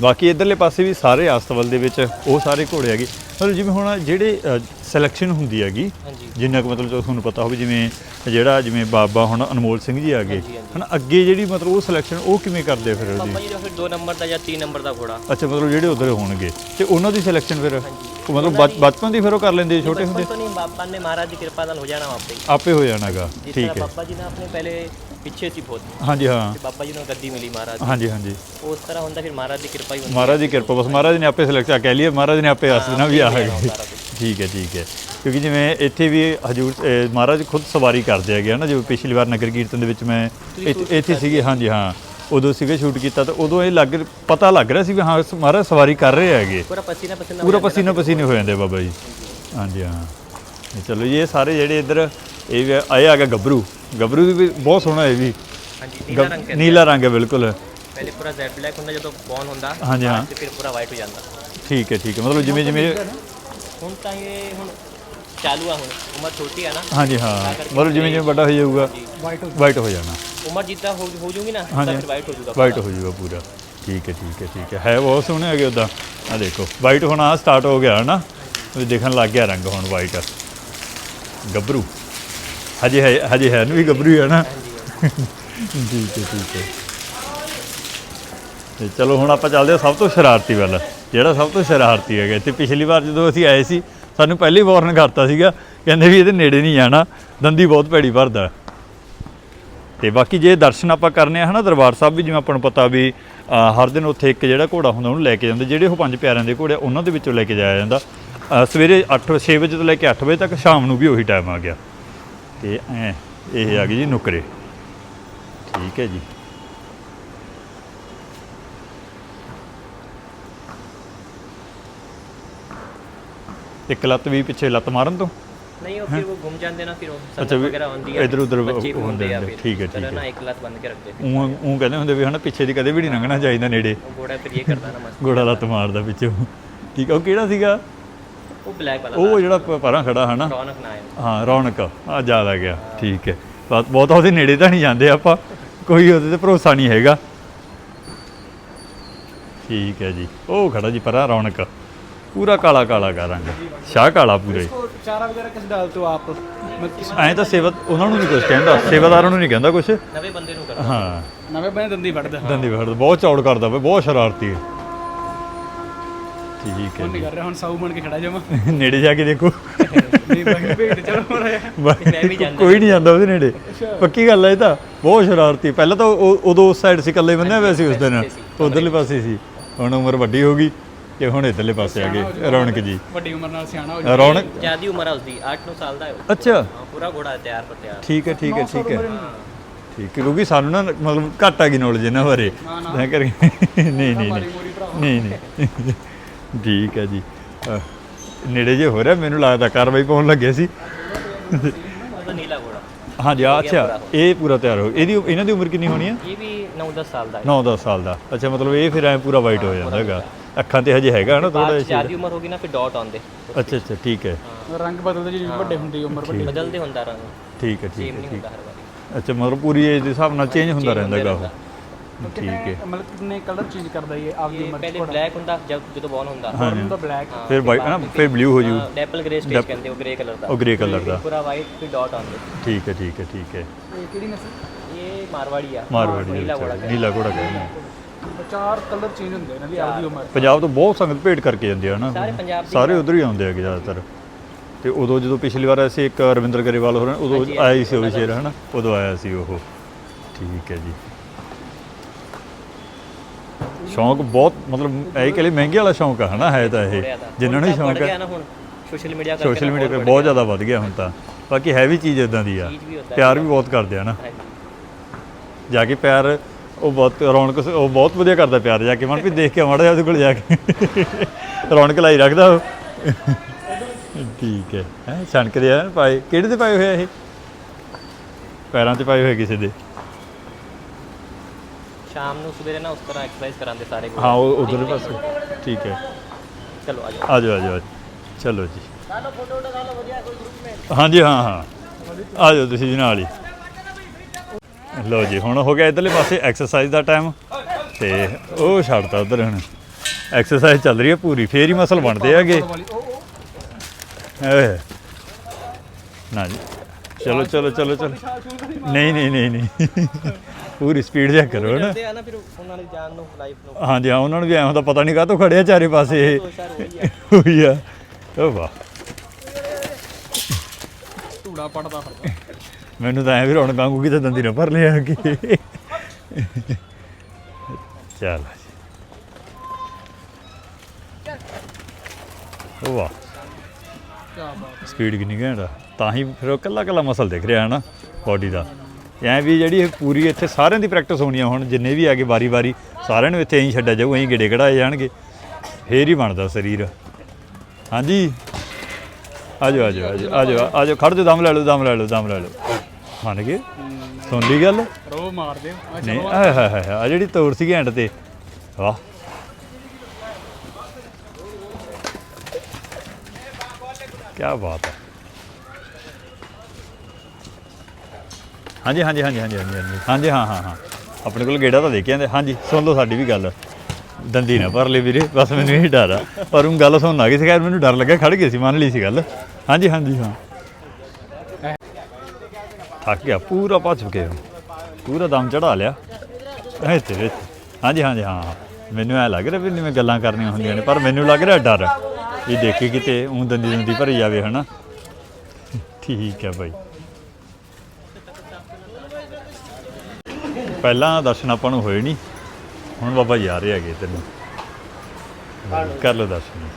ਬਾਕੀ ਇਧਰਲੇ ਪਾਸੇ ਵੀ ਸਾਰੇ ਆਸਤਵਲ ਦੇ ਵਿੱਚ ਉਹ ਸਾਰੇ ਘੋੜੇ ਹੈਗੇ। ਮਤਲਬ ਜਿਵੇਂ ਹੁਣ ਜਿਹੜੇ ਸਿਲੈਕਸ਼ਨ ਹੁੰਦੀ ਹੈਗੀ ਜਿੰਨਾ ਕੁ ਮਤਲਬ ਤੁਹਾਨੂੰ ਪਤਾ ਹੋਵੇ ਜਿਵੇਂ ਜਿਹੜਾ ਜਿਵੇਂ ਬਾਬਾ ਹੁਣ ਅਨਮੋਲ ਸਿੰਘ ਜੀ ਆ ਗਏ। ਹਨਾ ਅੱਗੇ ਜਿਹੜੀ ਮਤਲਬ ਉਹ ਸਿਲੈਕਸ਼ਨ ਉਹ ਕਿਵੇਂ ਕਰਦੇ ਫਿਰ ਉਹਦੀ? ਪਾਪਾ ਜੀ ਦਾ ਫਿਰ 2 ਨੰਬਰ ਦਾ ਜਾਂ 3 ਨੰਬਰ ਦਾ ਘੋੜਾ। ਅੱਛਾ ਮਤਲਬ ਜਿਹੜੇ ਉਧਰ ਹੋਣਗੇ ਤੇ ਉਹਨਾਂ ਦੀ ਸਿਲੈਕਸ਼ਨ ਫਿਰ? ਉਹ ਮਤਲਬ ਬਚ- ਬਚਪਨ ਦੀ ਫਿਰ ਉਹ ਕਰ ਲੈਂਦੇ ਛੋਟੇ ਹੁੰਦੇ? ਬਚਪਨ ਤੋਂ ਨਹੀਂ ਬਾਪਾ ਨੇ ਮਹਾਰਾਜ ਦੀ ਕਿਰਪਾ ਨਾਲ ਹੋ ਜਾਣਾ ਆਪੇ ਆਪੇ ਹੋ ਜਾਣਾਗਾ ਠੀਕ ਹੈ। ਬਾਬਾ ਜੀ ਨੇ ਆਪਣੇ ਪਹਿਲੇ ਪਿੱਛੇ ਸੀ ਬਹੁਤ ਹਾਂਜੀ ਹਾਂ। ਤੇ ਬਾਬਾ ਜੀ ਨੂੰ ਗੱਦੀ ਮਿਲੀ ਮਹਾਰਾਜ ਦੀ। ਹਾਂਜੀ ਹਾਂਜੀ। ਉਸ ਤਰ੍ਹਾਂ ਹੁੰਦਾ ਫਿਰ ਮਹਾਰਾਜ ਦੀ ਕਿਰਪਾ ਹੀ ਹੁੰਦੀ ਮਹਾਰਾਜ ਦੀ ਕਿਰਪਾ ਬਸ ਮਹਾਰਾਜ ਨੇ ਆਪੇ ਸਿਲੈਕਟ ਕਹਿ ਲਈਏ ਮਹਾਰਾਜ ਨੇ ਆਪੇ ਹੱਸ ਦੇਣਾ ਵੀ ਆ ਹੀ ਸਾਰਾ ਕੁਛ। ਠੀਕ ਹੈ ਠੀਕ ਹੈ। ਕਿਉਂਕਿ ਜਿਵੇਂ ਇੱਥੇ ਵੀ ਹਜੂਰ ਅਹ ਮਹਾਰਾਜ ਖੁਦ ਸਵਾਰੀ ਕਰਦੇ ਹੈਗੇ ਨਾ ਜਿਵੇਂ ਪਿਛਲੀ ਵਾਰ ਨਗਰ ਕੀਰਤਨ ਦੇ ਵਿੱਚ ਮੈਂ ਇੱਥੇ- ਇੱਥੇ ਸੀਗੇ ਹਾਂਜੀ ਹਾਂ। ਉਦੋਂ ਸੀਗੇ ਸ਼ੂਟ ਕੀਤਾ ਤਾਂ ਉਦੋਂ ਇਹ ਲੱਗ ਪਤਾ ਲੱਗ ਰਿਹਾ ਸੀ ਵੀ ਹਾਂ ਮਹਾਰਾਜ ਸਵਾਰੀ ਕਰ ਰਹੇ ਹੈਗੇ। ਪੂਰਾ ਪਸੀਨਾ ਪਸੀਨਾ ਪੂਰਾ ਪਸੀਨਾ ਪਸੀਨੇ ਹੋ ਜਾਂਦੇ ਬਾਬਾ ਜੀ। ਹਾਂਜੀ ਹਾਂ। ਇਹ ਚਲੋ ਜੀ ਇਹ ਸਾਰੇ ਜਿਹੜੇ ਇੱਧਰ ਇਹ ਵੀ ਆਏ ਆ ਗਿਆ ਗੱਭਰੂ ਗੱਭਰੂ ਵੀ ਬਹੁਤ ਸੋਹਣਾ ਇਹ ਵੀ ਹਾਂਜੀ ਨੀਲਾ ਰੰਗ ਗੱਭ- ਨੀਲਾ ਰੰਗ ਹੈ ਬਿਲਕੁਲ। ਪਹਿਲੇ ਪੂਰਾ ਜ਼ੈਡ ਬਲੈਕ ਹੁੰਦਾ ਜਦੋਂ ਬੌਨ ਹੁੰਦਾ ਹਾਂਜੀ, ਹਾਂ। ਤੇ ਫਿਰ ਪੂਰਾ ਵਾਈਟ ਹੋ ਜਾਂਦਾ। ਠੀਕ ਹੈ ਠੀਕ ਹੈ। ਮਤਲਬ ਜਿਵੇਂ ਜਿਵੇਂ ਹੁਣ ਤਾਂ ਇਹ ਹੁਣ ਚਾਲੂ ਆ ਹੁਣ ਉਮਰ ਛੋਟੀ ਆ ਨਾ। ਹਾਂਜੀ ਹਾਂ। ਮਤਲਬ ਜਿਵੇਂ ਜਿਵੇਂ ਵੱਡਾ ਹੋ ਜਾਊਗਾ ਵਾਈਟ ਹੋ ਜਾਣਾ। ਉਮਰ ਜਿੱਦਾਂ ਹੋ ਹੋ ਜੂਗੀ ਨਾ ਤਾਂ ਫਿਰ ਵਾਈਟ ਹੋ ਜੂਗਾ ਵਾਈਟ ਹੋ ਜਾਊਗਾ ਪੂਰਾ। ਠੀਕ ਹੈ ਠੀਕ ਹੈ ਠੀਕ ਹੈ। ਹੈ ਬਹੁਤ ਸੋਹਣੇ ਹੈਗੇ ਉਦਾਂ ਆ ਦੇਖੋ ਵਾਈਟ ਹੋਣਾ ਸਟਾਰਟ ਹੋ ਗਿਆ ਨਾ ਉਹ ਦੇਖਣ ਲੱਗ ਗਿਆ ਰੰਗ ਹੁਣ ਵਾਈਟ ਗੱਭਰੂ। ਹਜੇ ਹੈ ਹਜੇ ਹੈ ਨੂੰ ਵੀ ਗੱਭਰੂ ਹੀ ਨਾ। ਠੀਕ ਹੈ ਠੀਕ ਹੈ। ਤੇ ਚਲੋ ਹੁਣ ਆਪਾਂ ਚੱਲਦੇ ਹਾਂ ਸਭ ਤੋਂ ਸ਼ਰਾਰਤੀ ਵੱਲ ਜਿਹੜਾ ਸਭ ਤੋਂ ਸ਼ਰਾਰਤੀ ਹੈਗਾ। ਤੇ ਪਿਛਲੀ ਵਾਰ ਜਦੋਂ ਅਸੀਂ ਆਏ ਸੀ ਸਾਨੂੰ ਪਹਿਲੀ ਵਾਰਨ ਕਰਤਾ ਸੀਗਾ ਕਹਿੰਦੇ ਵੀ ਇਹਦੇ ਨੇੜੇ ਨਹੀਂ ਜਾਣਾ ਦੰਦੀ ਬਹੁਤ ਭੈੜੀ ਭਰਦਾ। ਤੇ ਬਾਕੀ ਜੇ ਦਰਸ਼ਨ ਆਪਾਂ ਕਰਨੇ ਆ ਹਨਾ ਦਰਬਾਰ ਸਾਹਿਬ ਵੀ ਜਿਵੇਂ ਆਪਾਂ ਨੂੰ ਪਤਾ ਵੀ ਹਰ ਦਿਨ ਉੱਥੇ ਇੱਕ ਜਿਹੜਾ ਘੋੜਾ ਹੁੰਦਾ ਉਹਨੂੰ ਲੈ ਕੇ ਜਾਂਦੇ। ਜਿਹੜੇ ਉਹ ਪੰਜ ਪਿਆਰਿਆਂ ਦੇ ਘੋੜੇ ਉਹਨਾਂ ਦੇ ਵਿੱਚੋਂ ਲੈ ਕੇ ਜਾਇਆ ਜਾਂਦਾ। ਸਵੇਰੇ 8 6 ਵਜੇ ਤੋਂ ਲੈ ਕੇ 8 ਵਜੇ ਤੱਕ ਸ਼ਾਮ ਨੂੰ ਵੀ ਉਹੀ ਟਾਈਮ ਆ ਗਿਆ। ਤੇ ਐ ਇਹ ਆ ਗਈ ਜੀ ਨੁਕਰੇ। ਠੀਕ ਹੈ ਜੀ। ਇੱਕ ਲੱਤ ਵੀ ਪਿੱਛੇ ਲੱਤ ਮਾਰਨ ਤੋਂ? ਨਹੀਂ ਉਹ ਫਿਰ ਉਹ ਘੁੰਮ ਜਾਂਦੇ ਨਾ ਫਿਰ ਉਹ ਵੀ ਵਗੈਰਾ ਹੁੰਦੀ ਆ ਇੱਧਰ ਉੱਧਰ ਹੁੰਦੇ ਆ ਠੀਕ ਹੈ, ਠੀਕ ਨਾ ਹੈ। ਇੱਕ ਲੱਤ ਬੰਦ ਕੇ ਰੱਖਦੇ ਉਹ ਉਹ ਕਹਿੰਦੇ ਹੁੰਦੇ ਵੀ ਹਨਾ ਪਿੱਛੇ ਦੀ ਕਦੇ ਵੀ ਨਹੀਂ ਲੰਘਣਾ ਚਾਹੀਦਾ ਨੇੜੇ। ਉਹ ਘੋੜਾ ਇਹ ਕਰਦਾ ਨਾ ਮਸਤ। ਘੋੜਾ ਲੱਤ ਮਾਰਦਾ ਪਿੱਛੋਂ। ਠੀਕ ਆ ਉਹ ਕਿਹੜਾ ਸੀਗਾ? ਉਹ ਜਿਹੜਾ ਪਰਾਂ ਖੜਾ ਹੈ ਨਾ ਹਾਂ। ਰੌਣਕ। ਆ ਜ਼ਿਆਦਾ ਗਿਆ। ਠੀਕ ਹੈ। ਬਹੁਤ ਉਹਦੇ ਨੇੜੇ ਤਾਂ ਨਹੀਂ ਜਾਂਦੇ ਆਪਾਂ। ਕੋਈ ਉਹਦੇ ਤੇ ਭਰੋਸਾ ਨਹੀਂ ਹੈਗਾ। ਠੀਕ ਹੈ ਜੀ। ਉਹ ਖੜਾ ਜੀ ਪਰਾਂ ਰੌਣਕ। ਪੂਰਾ ਕਾਲਾ ਕਾਲਾ ਕਰਾਂਗੇ। ਸ਼ਾਹ ਕਾਲਾ ਪੂਰੇ। ਚਾਰਾ ਵਗੈਰਾ ਕਿਸ ਡਾਲ ਤੋਂ ਆਪ? ਐਂ ਤਾਂ ਸੇਵਾ ਉਹਨਾਂ ਨੂੰ ਨਹੀਂ ਕੁਝ ਕਹਿੰਦਾ। ਸੇਵਾਦਾਰ ਨੂੰ ਨਹੀਂ ਕਹਿੰਦਾ ਕੁਝ ਨਵੇਂ ਬੰਦੇ ਨੂੰ ਕਰਦਾ। ਹਾਂ। ਨਵੇਂ ਬੰਦੇ ਦੰਦੀ ਵੱਢਦਾ। ਦੰਦੀ ਵੱਢਦਾ। ਬਹੁਤ ਚੌੜ ਕਰਦਾ ਬਹੁਤ ਸ਼ਰਾਰਤੀ ਹੈ। ਠੀਕ ਹੈ ਫੋਨ ਨਹੀਂ ਰਿਹਾ ਹੁਣ ਸਾਊ ਬਣ ਕੇ ਖੜਾ ਜਾਵਾਂ। <laughs> ਨੇੜੇ ਜਾ ਕੇ ਦੇਖੋ। <laughs> ਕੋਈ ਨਹੀਂ ਜਾਂਦਾ ਉਹਦੇ ਨੇੜੇ। ਪੱਕੀ ਗੱਲ ਹੈ ਇਹ ਤਾਂ ਬਹੁਤ ਸ਼ਰਾਰਤੀ। ਪਹਿਲਾਂ ਤਾਂ ਉਦੋਂ ਉਸ ਸਾਈਡ ਸੀ ਇਕੱਲੇ ਬੰਨਿਆ ਹੋਇਆ ਉਸ ਦਿਨ। ਉਧਰਲੇ ਪਾਸੇ ਸੀ। ਹੁਣ ਉਮਰ ਵੱਡੀ ਹੋ ਗਈ ਤੇ ਹੁਣ ਇਧਰਲੇ ਪਾਸੇ ਆ ਗਏ। ਰੌਣਕ ਜੀ। ਵੱਡੀ ਉਮਰ ਨਾਲ ਸਿਆਣਾ ਹੋ ਗਿਆ ਰੌਣਕ? ਜਿਆਦੀ ਉਮਰ ਆ ਉਸਦੀ 8-9 ਸਾਲ ਦਾ ਹੈ ਅੱਛਾ। ਪੂਰਾ ਘੋੜਾ ਤਿਆਰ ਪਰ ਤਿਆਰ। ਠੀਕ ਹੈ ਠੀਕ ਹੈ ਠੀਕ ਹੈ। ਠੀਕ ਕਿਉਂਕਿ ਸਾਨੂੰ ਨਾ ਮਤਲਬ ਘੱਟ ਆ ਗਈ ਨੌਲੇਜ ਇਹਨਾਂ ਬਾਰੇ। ਤਾਂ ਕਰਕੇ ਨਹੀਂ ਨਹੀਂ ਨਹੀਂ। ਨਹੀਂ ਨਹੀਂ। ਠੀਕ ਹੈ ਜੀ। ਅਹ, ਨੇੜੇ ਜੇ ਹੋ ਰਿਹਾ ਮੈਨੂੰ ਲੱਗਦਾ ਕਾਰਵਾਈ ਪਾਉਣ ਲੱਗੇ ਸੀ। ਹਾਂਜੀ ਆ ਅੱਛਾ ਇਹ ਪੂਰਾ ਤਿਆਰ ਹੋ ਇਹਦੀ ਇਹਨਾਂ ਦੀ ਉਮਰ ਕਿੰਨੀ ਹੋਣੀ ਹੈ ਇਹ ਵੀ 9-10 ਸਾਲ ਦਾ ਹੈ। 9-10 ਸਾਲ ਦਾ। ਅੱਛਾ ਮਤਲਬ ਇਹ ਫਿਰ ਐ ਪੂਰਾ ਵਾਈਟ ਹੋ ਜਾਂਦਾ ਹੈਗਾ। ਅੱਖਾਂ ਤੇ ਹਜੇ ਹੈਗਾ ਨਾ ਥੋੜਾ ਜਿਹਾ ਜਿਆਦੀ ਉਮਰ ਹੋਗੀ ਨਾ ਫਿਰ ਡਾਟ ਆਉਂਦੇ ਅੱਛਾ ਅੱਛਾ ਠੀਕ ਹੈ। ਰੰਗ ਬਦਲਦੇ ਜੀ ਵੱਡੇ ਹੁੰਦੀ ਉਮਰ ਵੱਡੀ ਬਦਲਦੇ ਹੁੰਦਾ ਰੰਗ। ਠੀਕ ਹੈ ਠੀਕ ਵਾਰੀ। ਅੱਛਾ ਮਤਲਬ ਪੂਰੀ ਏਜ ਦੇ ਹਿਸਾਬ ਨਾਲ ਚੇਂਜ ਹੁੰਦਾ ਰਹਿੰਦਾ ਹੈਗਾ ਉਹ। ਠੀਕ ਹੈ। ਮਤਲਬ ਕਿੰਨੇ ਕਲਰ ਚੇਂਜ ਕਰਦਾ ਇਹ ਆਪਦੀ ਇਹ ਉਮਰ ਪਹਿਲੇ ਬਲੈਕ ਹੁੰਦਾ ਜਦ ਜਦੋਂ ਬੌਨ ਹੁੰਦਾ। ਦਾ ਬਲੈਕ ਹਾਂ, ਫਿਰ ਵਾਈਟ ਨਾ ਫਿਰ ਬਲੂ ਹੋ ਜੂ। ਡੈਪਲ ਗ੍ਰੇ ਸਟੇਜ ਕਹਿੰਦੇ ਉਹ ਗ੍ਰੇ ਕਲਰ ਦਾ। ਉਹ ਗ੍ਰੇ ਕਲਰ ਦਾ। ਪੂਰਾ ਵਾਈਟ ਫਿਰ ਡਾਟ ਆਉਂਦੇ। ਠੀਕ ਹੈ ਠੀਕ ਹੈ ਠੀਕ ਹੈ। ਇਹ ਕਿਹੜੀ ਨਸਲ? ਇਹ ਮਾਰਵਾੜੀ ਆ। ਮਾਰਵਾੜੀ ਨੀਲਾ ਘੋੜਾ ਦੇ ਨੀਲਾ ਘੋੜਾ ਕਹਿੰਦੇ ਆ। ਚਾਰ ਕਲਰ ਚੇਂਜ ਹੁੰਦੇ ਇਹਨਾਂ ਦੀ ਆਪਦੀ ਉਮਰ। ਪੰਜਾਬ ਤੋਂ ਬਹੁਤ ਸੰਗਤ ਭੇਟ ਕਰਕੇ ਜਾਂਦੇ ਆ ਨਾ। ਸਾਰੇ ਪੰਜਾਬ ਦੇ ਸਾਰੇ ਉਧਰ ਹੀ ਆਉਂਦੇ ਹੈਗੇ ਜ਼ਿਆਦਾਤਰ। ਤੇ ਉਦੋਂ ਜਦੋਂ ਪਿਛਲੀ ਵਾਰ ਅਸੀਂ ਇੱਕ ਰਵਿੰਦਰ ਗਰੇਵਾਲ ਹੋਰਾਂ ਉਦੋਂ ਆਇਆ ਸੀ ਉਹ ਸ਼ੇਰ ਹਨਾ? ਉਦੋਂ ਆਇਆ ਸੀ ਉਹ। ਠੀਕ ਹੈ ਜੀ। ਸ਼ੌਂਕ ਬਹੁਤ ਮਤਲਬ ਇਹ ਕਿ ਲਈ ਮਹਿੰਗੇ ਵਾਲਾ ਸ਼ੌਂਕ ਆ ਹਨਾ ਹੈ ਤਾਂ ਇਹ। ਜਿਨ੍ਹਾਂ ਨੂੰ ਸ਼ੌਂਕ ਹੈ ਨਾ ਸੋਸ਼ਲ ਮੀਡੀਆ ਕਰਕੇ ਸੋਸ਼ਲ ਨਾ ਮੀਡੀਆ ਤੇ ਬਹੁਤ ਜ਼ਿਆਦਾ ਵੱਧ ਗਿਆ ਹੁਣ ਤਾਂ। ਬਾਕੀ ਹੈ ਵੀ ਚੀਜ਼ ਇਦਾਂ ਦੀ ਆ। ਪਿਆਰ ਵੀ ਬਹੁਤ ਕਰਦੇ ਆ ਨਾ। ਜਾ ਕੇ ਪਿਆਰ ਉਹ ਬਹੁਤ ਰੌਣਕ ਉਹ ਬਹੁਤ ਵਧੀਆ ਕਰਦਾ ਪਿਆਰ। ਜਾ ਕੇ ਮਨ ਵੀ ਦੇਖ ਕੇ ਮਾੜਾ ਜਿਹਾ ਉਹਦੇ ਕੋਲ ਜਾ ਕੇ। ਰੌਣਕ ਲਾਈ ਰੱਖਦਾ ਉਹ। ਠੀਕ ਹੈ। ਹੈ ਛਣਕਦੇ ਆ ਪਾਏ। ਕਿਹੜੇ ਤੇ ਪਾਏ ਹੋਏ ਆ ਇਹ? ਪੈਰਾਂ ਤੇ ਪਾਏ ਹੋਏ ਕਿਸੇ ਦੇ? ਸ਼ਾਮ ਨੂੰ ਸਵੇਰੇ ਨਾ ਉਸ ਤਰ੍ਹਾਂ ਐਕਸਰਸਾਈਜ਼ ਕਰਾਉਂਦੇ ਸਾਰੇ ਹਾਂ ਉਹ ਉਧਰਲੇ ਪਾਸੇ। ਠੀਕ ਹੈ। ਚਲੋ ਆ ਜਾਓ। ਆ ਜਾਓ ਆ ਜਾਓ ਆ ਜਾਓ। ਚਲੋ ਜੀ। ਹਾਂਜੀ ਹਾਂ ਹਾਂ। ਆ ਜਾਓ ਤੁਸੀਂ ਜੀ ਨਾਲ ਹੀ। ਲਓ ਜੀ ਹੁਣ ਹੋ ਗਿਆ ਇਧਰਲੇ ਪਾਸੇ ਐਕਸਰਸਾਈਜ਼ ਦਾ ਟਾਈਮ ਤੇ ਉਹ ਛੱਡਤਾ ਉਧਰ ਹੁਣ। ਐਕਸਰਸਾਈਜ਼ ਚੱਲ ਰਹੀ ਹੈ ਪੂਰੀ ਫੇਰ ਹੀ ਮਸਲ ਬਣਦੇ ਹੈਗੇ। ਏ ਨਾ ਜੀ। ਚਲੋ ਚਲੋ ਚਲੋ ਚਲੋ। ਨਹੀਂ ਨਹੀਂ ਨਹੀਂ ਨਹੀਂ। ਪੂਰੀ ਸਪੀਡ ਜਾ ਕਰੋ ਨਾ। ਡਰਦੇ ਆ ਨਾ ਫਿਰ ਉਹਨਾਂ ਦੀ ਜਾਨ ਨੂੰ ਲਾਈਫ ਨੂੰ। ਹਾਂਜੀ ਹਾਂ ਉਹਨਾਂ ਨੂੰ ਵੀ ਐਂ ਹੁੰਦਾ ਪਤਾ ਨਹੀਂ ਕਾਹ ਤੋਂ ਖੜਿਆ ਚਾਰੇ ਪਾਸੇ। ਇਹ ਦੋ ਚਾਰ ਹੋਈ ਆ। ਹੋਈ ਆ। ਓ ਵਾਹ। ਧੂੜਾ ਪੜਦਾ ਫਿਰਦਾ। ਮੈਨੂੰ ਤਾਂ ਐ ਵੀ ਰੌਣਕ ਵਾਂਗੂ ਕਿਤੇ ਦੰਦੀ ਨਾ ਭਰ ਲਿਆ ਕਿ ਚੱਲ। ਜੀ ਓ ਵਾਹ। ਕੀ ਬਾਤ ਸਪੀਡ ਕਿੰਨੀ ਘੈਂਟ ਆ। ਤਾਂ ਹੀ ਫਿਰ ਉਹ ਕੱਲਾ ਕੱਲਾ ਮਸਲ ਦਿਖ ਰਿਹਾ ਹੈ ਨਾ? ਬਾਡੀ ਦਾ। ਐਂ ਵੀ ਜਿਹੜੀ ਇਹ ਪੂਰੀ ਇੱਥੇ ਸਾਰਿਆਂ ਦੀ ਪ੍ਰੈਕਟਿਸ ਹੋਣੀ ਆ ਹੁਣ ਜਿੰਨੇ ਵੀ ਆਗੇ ਵਾਰੀ-ਵਾਰੀ ਸਾਰਿਆਂ ਨੂੰ ਇੱਥੇ ਐਂ ਛੱਡਿਆ ਜਾਊ ਐਂ ਗੇੜੇ ਕਢਾਏ ਜਾਣਗੇ। ਫੇਰ ਹੀ ਬਣਦਾ ਸਰੀਰ। ਹਾਂਜੀ? ਆਜੋ ਆਜੋ ਆਜੋ ਆਜੋ ਆਜੋ ਖੜ ਜਾ ਦਮ ਲੈ ਲਓ ਦਮ ਲੈ ਲਓ ਦਮ ਲੈ ਲਓ। ਮੰਨ ਗਏ? ਸੁਣ ਲਈ ਗੱਲ? ਰੋ ਮਾਰਦੇ ਆ ਨਹੀਂ ਆਏ ਹਾਏ ਹਾਏ ਆ ਜਿਹੜੀ ਤੋੜ ਸੀ ਐਂਡ ਤੇ। ਵਾਹ। ਕੀ ਬਾਤ ਹੈ ਹਾਂਜੀ ਹਾਂਜੀ ਹਾਂਜੀ ਹਾਂਜੀ ਹਾਂਜੀ ਹਾਂਜੀ। ਹਾਂਜੀ, ਹਾਂ ਹਾਂ ਹਾਂ। ਆਪਣੇ ਕੋਲ ਗੇੜਾ ਤਾਂ ਦੇਖਿਆ ਕੇ ਹਾਂਜੀ, ਸੁਣ ਲਓ ਸਾਡੀ ਵੀ ਗੱਲ। ਦੰਦੀ ਨਾ ਭਰ ਲਈ ਵੀਰੇ, ਬਸ ਮੈਨੂੰ ਇਹ ਡਰ ਆ। ਪਰ ਉਹ ਗੱਲ ਸੁਣਨ ਆ ਗਈ ਸੀ, ਖੈਰ ਮੈਨੂੰ ਡਰ ਲੱਗਾ ਖੜ ਗਈ ਸੀ, ਮੰਨ ਲਈ ਸੀ ਗੱਲ। ਹਾਂਜੀ ਹਾਂਜੀ, ਹਾਂ। ਥੱਕ ਗਿਆ, ਪੂਰਾ ਭੱਜ ਚੁੱਕੇ ਹੋ ਪੂਰਾ ਦਮ ਚੜਾ ਲਿਆ। ਇਹ ਤੇਰੇ ਹਾਂਜੀ ਹਾਂਜੀ, ਹਾਂ ਮੈਨੂੰ ਐ ਲੱਗ ਰਿਹਾ ਵੀ ਜਿਵੇਂ ਗੱਲਾਂ ਕਰਨੀਆਂ ਹੁੰਦੀਆਂ ਨੇ, ਪਰ ਮੈਨੂੰ ਲੱਗ ਰਿਹਾ ਡਰ। ਇਹ ਦੇਖੀ ਕਿਤੇ ਉਹ ਦੰਦੀ ਦੰਦੀ ਭਰੀ ਜਾਵੇ, ਹਨਾ। ਠੀਕ ਹੈ ਭਾਈ ਪਹਿਲਾਂ ਦਰਸ਼ਨ ਆਪਾਂ ਨੂੰ ਹੋਏ ਨਹੀਂ ਹੁਣ ਬਾਬਾ ਜੀ ਆ ਰਹੇ ਹੈਗੇ ਤੈਨੂੰ। ਕਰ ਲਓ ਦਰਸ਼ਨ।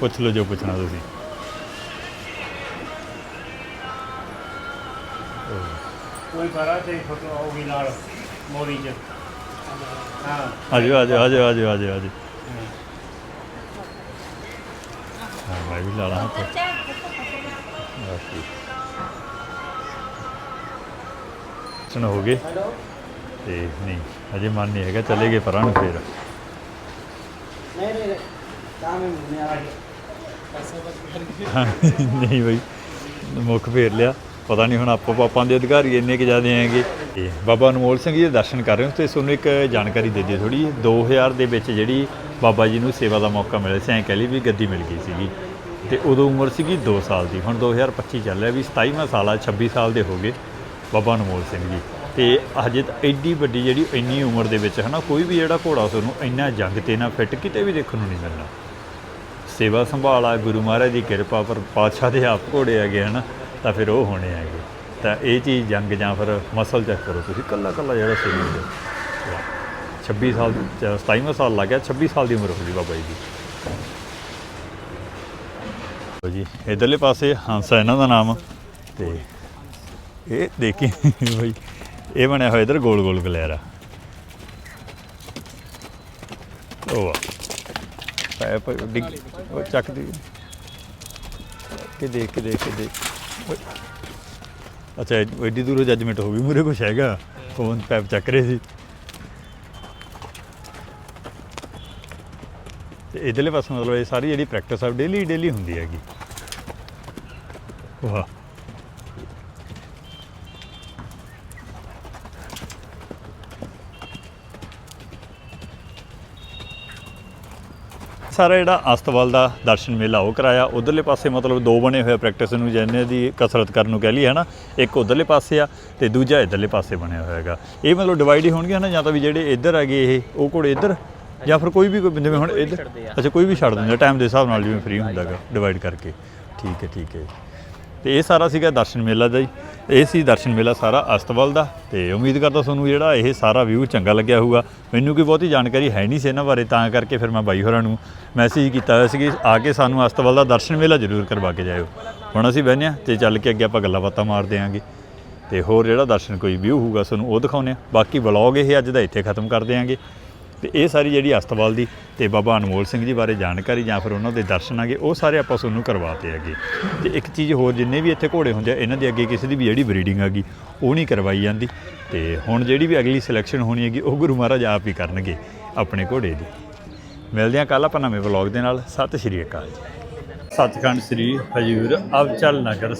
ਪੁੱਛ ਲਓ ਜੋ ਪੁੱਛਣਾ ਤੁਸੀਂ। ਕੋਈ ਫਰਾ ਤੇ ਫੋਟੋ ਆਉਗੀ ਨਾਲ ਮੋਰੀ ਚ। ਹਾਂ। ਆਜੋ ਆਜੋ ਆਜੋ ਆਜੋ ਆਜੋ ਆਜੋ। ਹਾਂ ਮੈਂ ਵੀ ਲਾ ਲਾ ਹੱਥ। ਬਸ ਦਰਸ਼ਨ ਹੋ ਗਏ। ਤੇ ਨਹੀਂ ਅਜੇ ਮਨ ਨਹੀਂ ਹੈਗਾ ਚਲੇ ਗਏ ਪਰਾਂ ਨੂੰ ਫੇਰ। ਨਹੀਂ ਨਹੀਂ ਬਈ ਮੁੱਖ ਫੇਰ ਲਿਆ। ਪਤਾ ਨਹੀਂ ਹੁਣ ਆਪੋ ਪਾਪਾਂ ਦੇ ਅਧਿਕਾਰੀ ਇੰਨੇ ਕਿ ਜ਼ਿਆਦੇ ਆਏਗੇ ਤੇ ਬਾਬਾ ਅਨਮੋਲ ਸਿੰਘ ਜੀ ਦੇ ਦਰਸ਼ਨ ਕਰ ਰਹੇ ਹੋ ਤੇ ਤੁਹਾਨੂੰ ਇੱਕ ਜਾਣਕਾਰੀ ਦੇ ਦਿਓ ਥੋੜੀ 2000 ਦੇ ਵਿੱਚ ਜਿਹੜੀ ਬਾਬਾ ਜੀ ਨੂੰ ਸੇਵਾ ਦਾ ਮੌਕਾ ਮਿਲਿਆ ਸੀ ਐਂ ਕਹਿ ਲਈ ਵੀ ਗੱਦੀ ਮਿਲ ਗਈ ਸੀਗੀ। ਤੇ ਉਦੋਂ ਉਮਰ ਸੀਗੀ 2 ਸਾਲ ਦੀ। ਹੁਣ 2025 ਚੱਲ ਰਿਹਾ ਵੀ 27ਵਾਂ ਸਾਲ ਆ 26 ਸਾਲ ਦੇ ਹੋ ਗਏ। ਬਾਬਾ ਅਨਮੋਲ ਸਿੰਘ ਜੀ। ਤੇ ਹਜੇ ਤਾਂ ਐਡੀ ਵੱਡੀ ਜਿਹੜੀ ਇੰਨੀ ਉਮਰ ਦੇ ਵਿੱਚ ਹਨਾ, ਕੋਈ ਵੀ ਜਿਹੜਾ ਘੋੜਾ ਤੁਹਾਨੂੰ ਇੰਨਾ ਜੰਗ ਤੇ ਨਾ ਫਿੱਟ ਕਿਤੇ ਵੀ ਦੇਖਣ ਨੂੰ ਨਹੀਂ ਮਿਲਣਾ। ਸੇਵਾ ਸੰਭਾਲ ਆ, ਗੁਰੂ ਮਹਾਰਾਜ ਦੀ ਕਿਰਪਾ, ਪਰ ਪਾਤਸ਼ਾਹ ਦੇ ਆਪ ਘੋੜੇ ਹੈਗੇ ਹਨ, ਤਾਂ ਫਿਰ ਉਹ ਹੋਣੇ ਹੈਗੇ। ਤਾਂ ਇਹ ਚੀਜ਼ ਜੰਗ ਜਾਂ ਫਿਰ ਮਸਲ ਚੈੱਕ ਕਰੋ ਤੁਸੀਂ ਕੱਲਾ ਕੱਲਾ ਜਿਹੜਾ ਸਰੀਰ ਦੇ 26 ਸਾਲ 27ਵਾਂ ਸਾਲ ਲੱਗ ਗਿਆ 26 ਸਾਲ ਦੀ ਉਮਰ ਹੋ ਗਈ ਬਾਬਾ ਜੀ ਦੀ। ਲਓ ਜੀ, ਇਧਰਲੇ ਪਾਸੇ ਹੰਸਾ ਇਹਨਾਂ ਦਾ ਨਾਮ। ਤੇ ਇਹ ਦੇਖੀ ਬਈ, ਇਹ ਬਣਿਆ ਹੋਇਆ ਇਧਰ ਗੋਲ ਗੋਲ ਗਲੈਰਾ ਉਹ ਵਾਹ ਡਿੱਗ, ਉਹ ਚੱਕ ਦੀ। ਕਿ ਦੇਖ, ਕੇ ਦੇਖ ਕੇ ਦੇਖ। ਅੱਛਾ, ਇਹ- ਐਡੀ ਦੂਰੋਂ ਜੱਜਮੈਂਟ ਹੋ ਗਈ ਮੂਰੇ ਕੁਛ ਹੈਗਾ? ਫੋਨ ਪੈਪ ਚੱਕ ਰਹੇ ਸੀ। ਤੇ ਲਈ ਪਾਸੇ ਮਤਲਬ ਇਹ ਸਾਰੀ ਜਿਹੜੀ ਪ੍ਰੈਕਟਿਸ ਆ ਡੇਲੀ ਡੇਲੀ ਹੁੰਦੀ ਹੈਗੀ। ਵਾਹ। ਸਾਰਾ ਜਿਹੜਾ ਅਸਤਵਾਲ ਦਾ ਦਰਸ਼ਨ ਮੇਲਾ ਉਹ ਕਰਾਇਆ। ਉਧਰਲੇ ਪਾਸੇ ਮਤਲਬ ਦੋ ਬਣੇ ਹੋਏ ਪ੍ਰੈਕਟਿਸ ਨੂੰ ਜਿਹਨੇ ਦੀ ਕਸਰਤ ਕਰਨ ਨੂੰ ਕਹਿ ਲਈ ਹੈ ਨਾ ਇੱਕ ਉਧਰਲੇ ਪਾਸੇ ਆ ਤੇ ਦੂਜਾ ਇਧਰਲੇ ਪਾਸੇ ਬਣਿਆ ਹੋਇਆ ਹੈਗਾ। ਇਹ ਮਤਲਬ ਡਿਵਾਈਡ ਹੀ ਹੋਣਗੇ ਨਾ ਜਾਂ ਤਾਂ ਵੀ ਜਿਹੜੇ ਇੱਧਰ ਹੈਗੇ ਇਹ ਉਹ ਘੋੜੇ ਇੱਧਰ ਜਾਂ ਫਿਰ ਕੋਈ ਵੀ ਕੋਈ ਜਿਵੇਂ ਹੁਣ ਇੱਧਰ। ਅੱਛਾ ਕੋਈ ਵੀ ਛੱਡ ਦਿੰਦਾ ਟਾਈਮ ਦੇ ਹਿਸਾਬ ਨਾਲ ਜਿਵੇਂ ਫ੍ਰੀ ਹੁੰਦਾਗਾ ਡਿਵਾਈਡ ਕਰਕੇ। ਠੀਕ ਹੈ ਠੀਕ ਹੈ ਤੇ ਇਹ ਸਾਰਾ ਸੀਗਾ ਦਰਸ਼ਨ ਮੇਲਾ ਦਾ ਜੀ। ਇਹ ਸੀ ਦਰਸ਼ਨ ਮੇਲਾ ਸਾਰਾ ਅਸਤਵਾਲ ਦਾ ਤੇ ਉਮੀਦ ਕਰਦਾ ਤੁਹਾਨੂੰ ਜਿਹੜਾ ਇਹ ਸਾਰਾ ਵਿਊ ਚੰਗਾ ਲੱਗਿਆ ਹੋਊਗਾ। ਮੈਨੂੰ ਕੋਈ ਬਹੁਤੀ ਜਾਣਕਾਰੀ ਹੈ ਨਹੀਂ ਸੀ ਇਹਨਾਂ ਬਾਰੇ, ਤਾਂ ਕਰਕੇ ਫਿਰ ਮੈਂ ਬਾਈ ਹੋਰਾਂ ਨੂੰ ਮੈਸੇਜ ਕੀਤਾ ਹੋਇਆ ਸੀ ਕਿ ਆ ਕੇ ਸਾਨੂੰ ਅਸਤਵਲ ਦਾ ਦਰਸ਼ਨ ਮੇਲਾ ਜ਼ਰੂਰ ਕਰਵਾ ਕੇ ਜਾਇਓ। ਹੁਣ ਅਸੀਂ ਬਹਿੰਦੇ ਹਾਂ ਤੇ ਚੱਲ ਕੇ ਅੱਗੇ ਆਪਾਂ ਗੱਲਾਂ ਬਾਤਾਂ ਮਾਰਦੇ ਆਂਗੇ ਤੇ ਹੋਰ ਜਿਹੜਾ ਦਰਸ਼ਨ ਕੋਈ ਵਿਊ ਹੋਊਗਾ, ਤੁਹਾਨੂੰ ਉਹ ਦਿਖਾਉਂਦੇ ਆ ਬਾਕੀ ਵਲੌਗ ਇਹ ਅੱਜ ਦਾ ਇੱਥੇ ਖਤਮ ਕਰ ਦਿਆਂਗੇ। ਤੇ ਇਹ ਸਾਰੀ ਜਿਹੜੀ ਅਸਤਵਾਲ ਦੀ ਤੇ ਬਾਬਾ ਅਨਮੋਲ ਸਿੰਘ ਜੀ ਬਾਰੇ ਜਾਣਕਾਰੀ ਜਾਂ ਫਿਰ ਉਹਨਾਂ ਦੇ ਦਰਸ਼ਨ ਆਗੇ, ਉਹ ਸਾਰੇ ਆਪਾਂ ਤੁਹਾਨੂੰ ਕਰਵਾਤੇ ਹੈਗੇ। ਤੇ ਇੱਕ ਚੀਜ਼ ਹੋਰ, ਜਿੰਨੇ ਵੀ ਇੱਥੇ ਘੋੜੇ ਹੁੰਦੇ ਆ, ਇਹਨਾਂ ਦੇ ਅੱਗੇ ਕਿਸੇ ਦੀ ਵੀ ਜਿਹੜੀ ਬਰੀਡਿੰਗ ਹੈਗੀ ਉਹ ਨਹੀਂ ਕਰਵਾਈ ਜਾਂਦੀ। ਤੇ ਹੁਣ ਜਿਹੜੀ ਵੀ ਅਗਲੀ ਸਿਲੈਕਸ਼ਨ ਹੋਣੀ ਹੈਗੀ, ਉਹ ਗੁਰੂ ਮਹਾਰਾਜ ਆਪ ਹੀ ਕਰਨਗੇ ਆਪਣੇ ਘੋੜੇ ਦੀ। ਮਿਲਦੇ ਹਾਂ ਕੱਲ ਆਪਾਂ ਨਵੇਂ ਵਲੌਗ ਦੇ ਨਾਲ। ਸਤਿ ਸ਼੍ਰੀ ਅਕਾਲ ਜੀ। ਸੱਚਖੰਡ ਸ੍ਰੀ ਹਜੂਰ ਅਵਚਲ ਨਗਰ।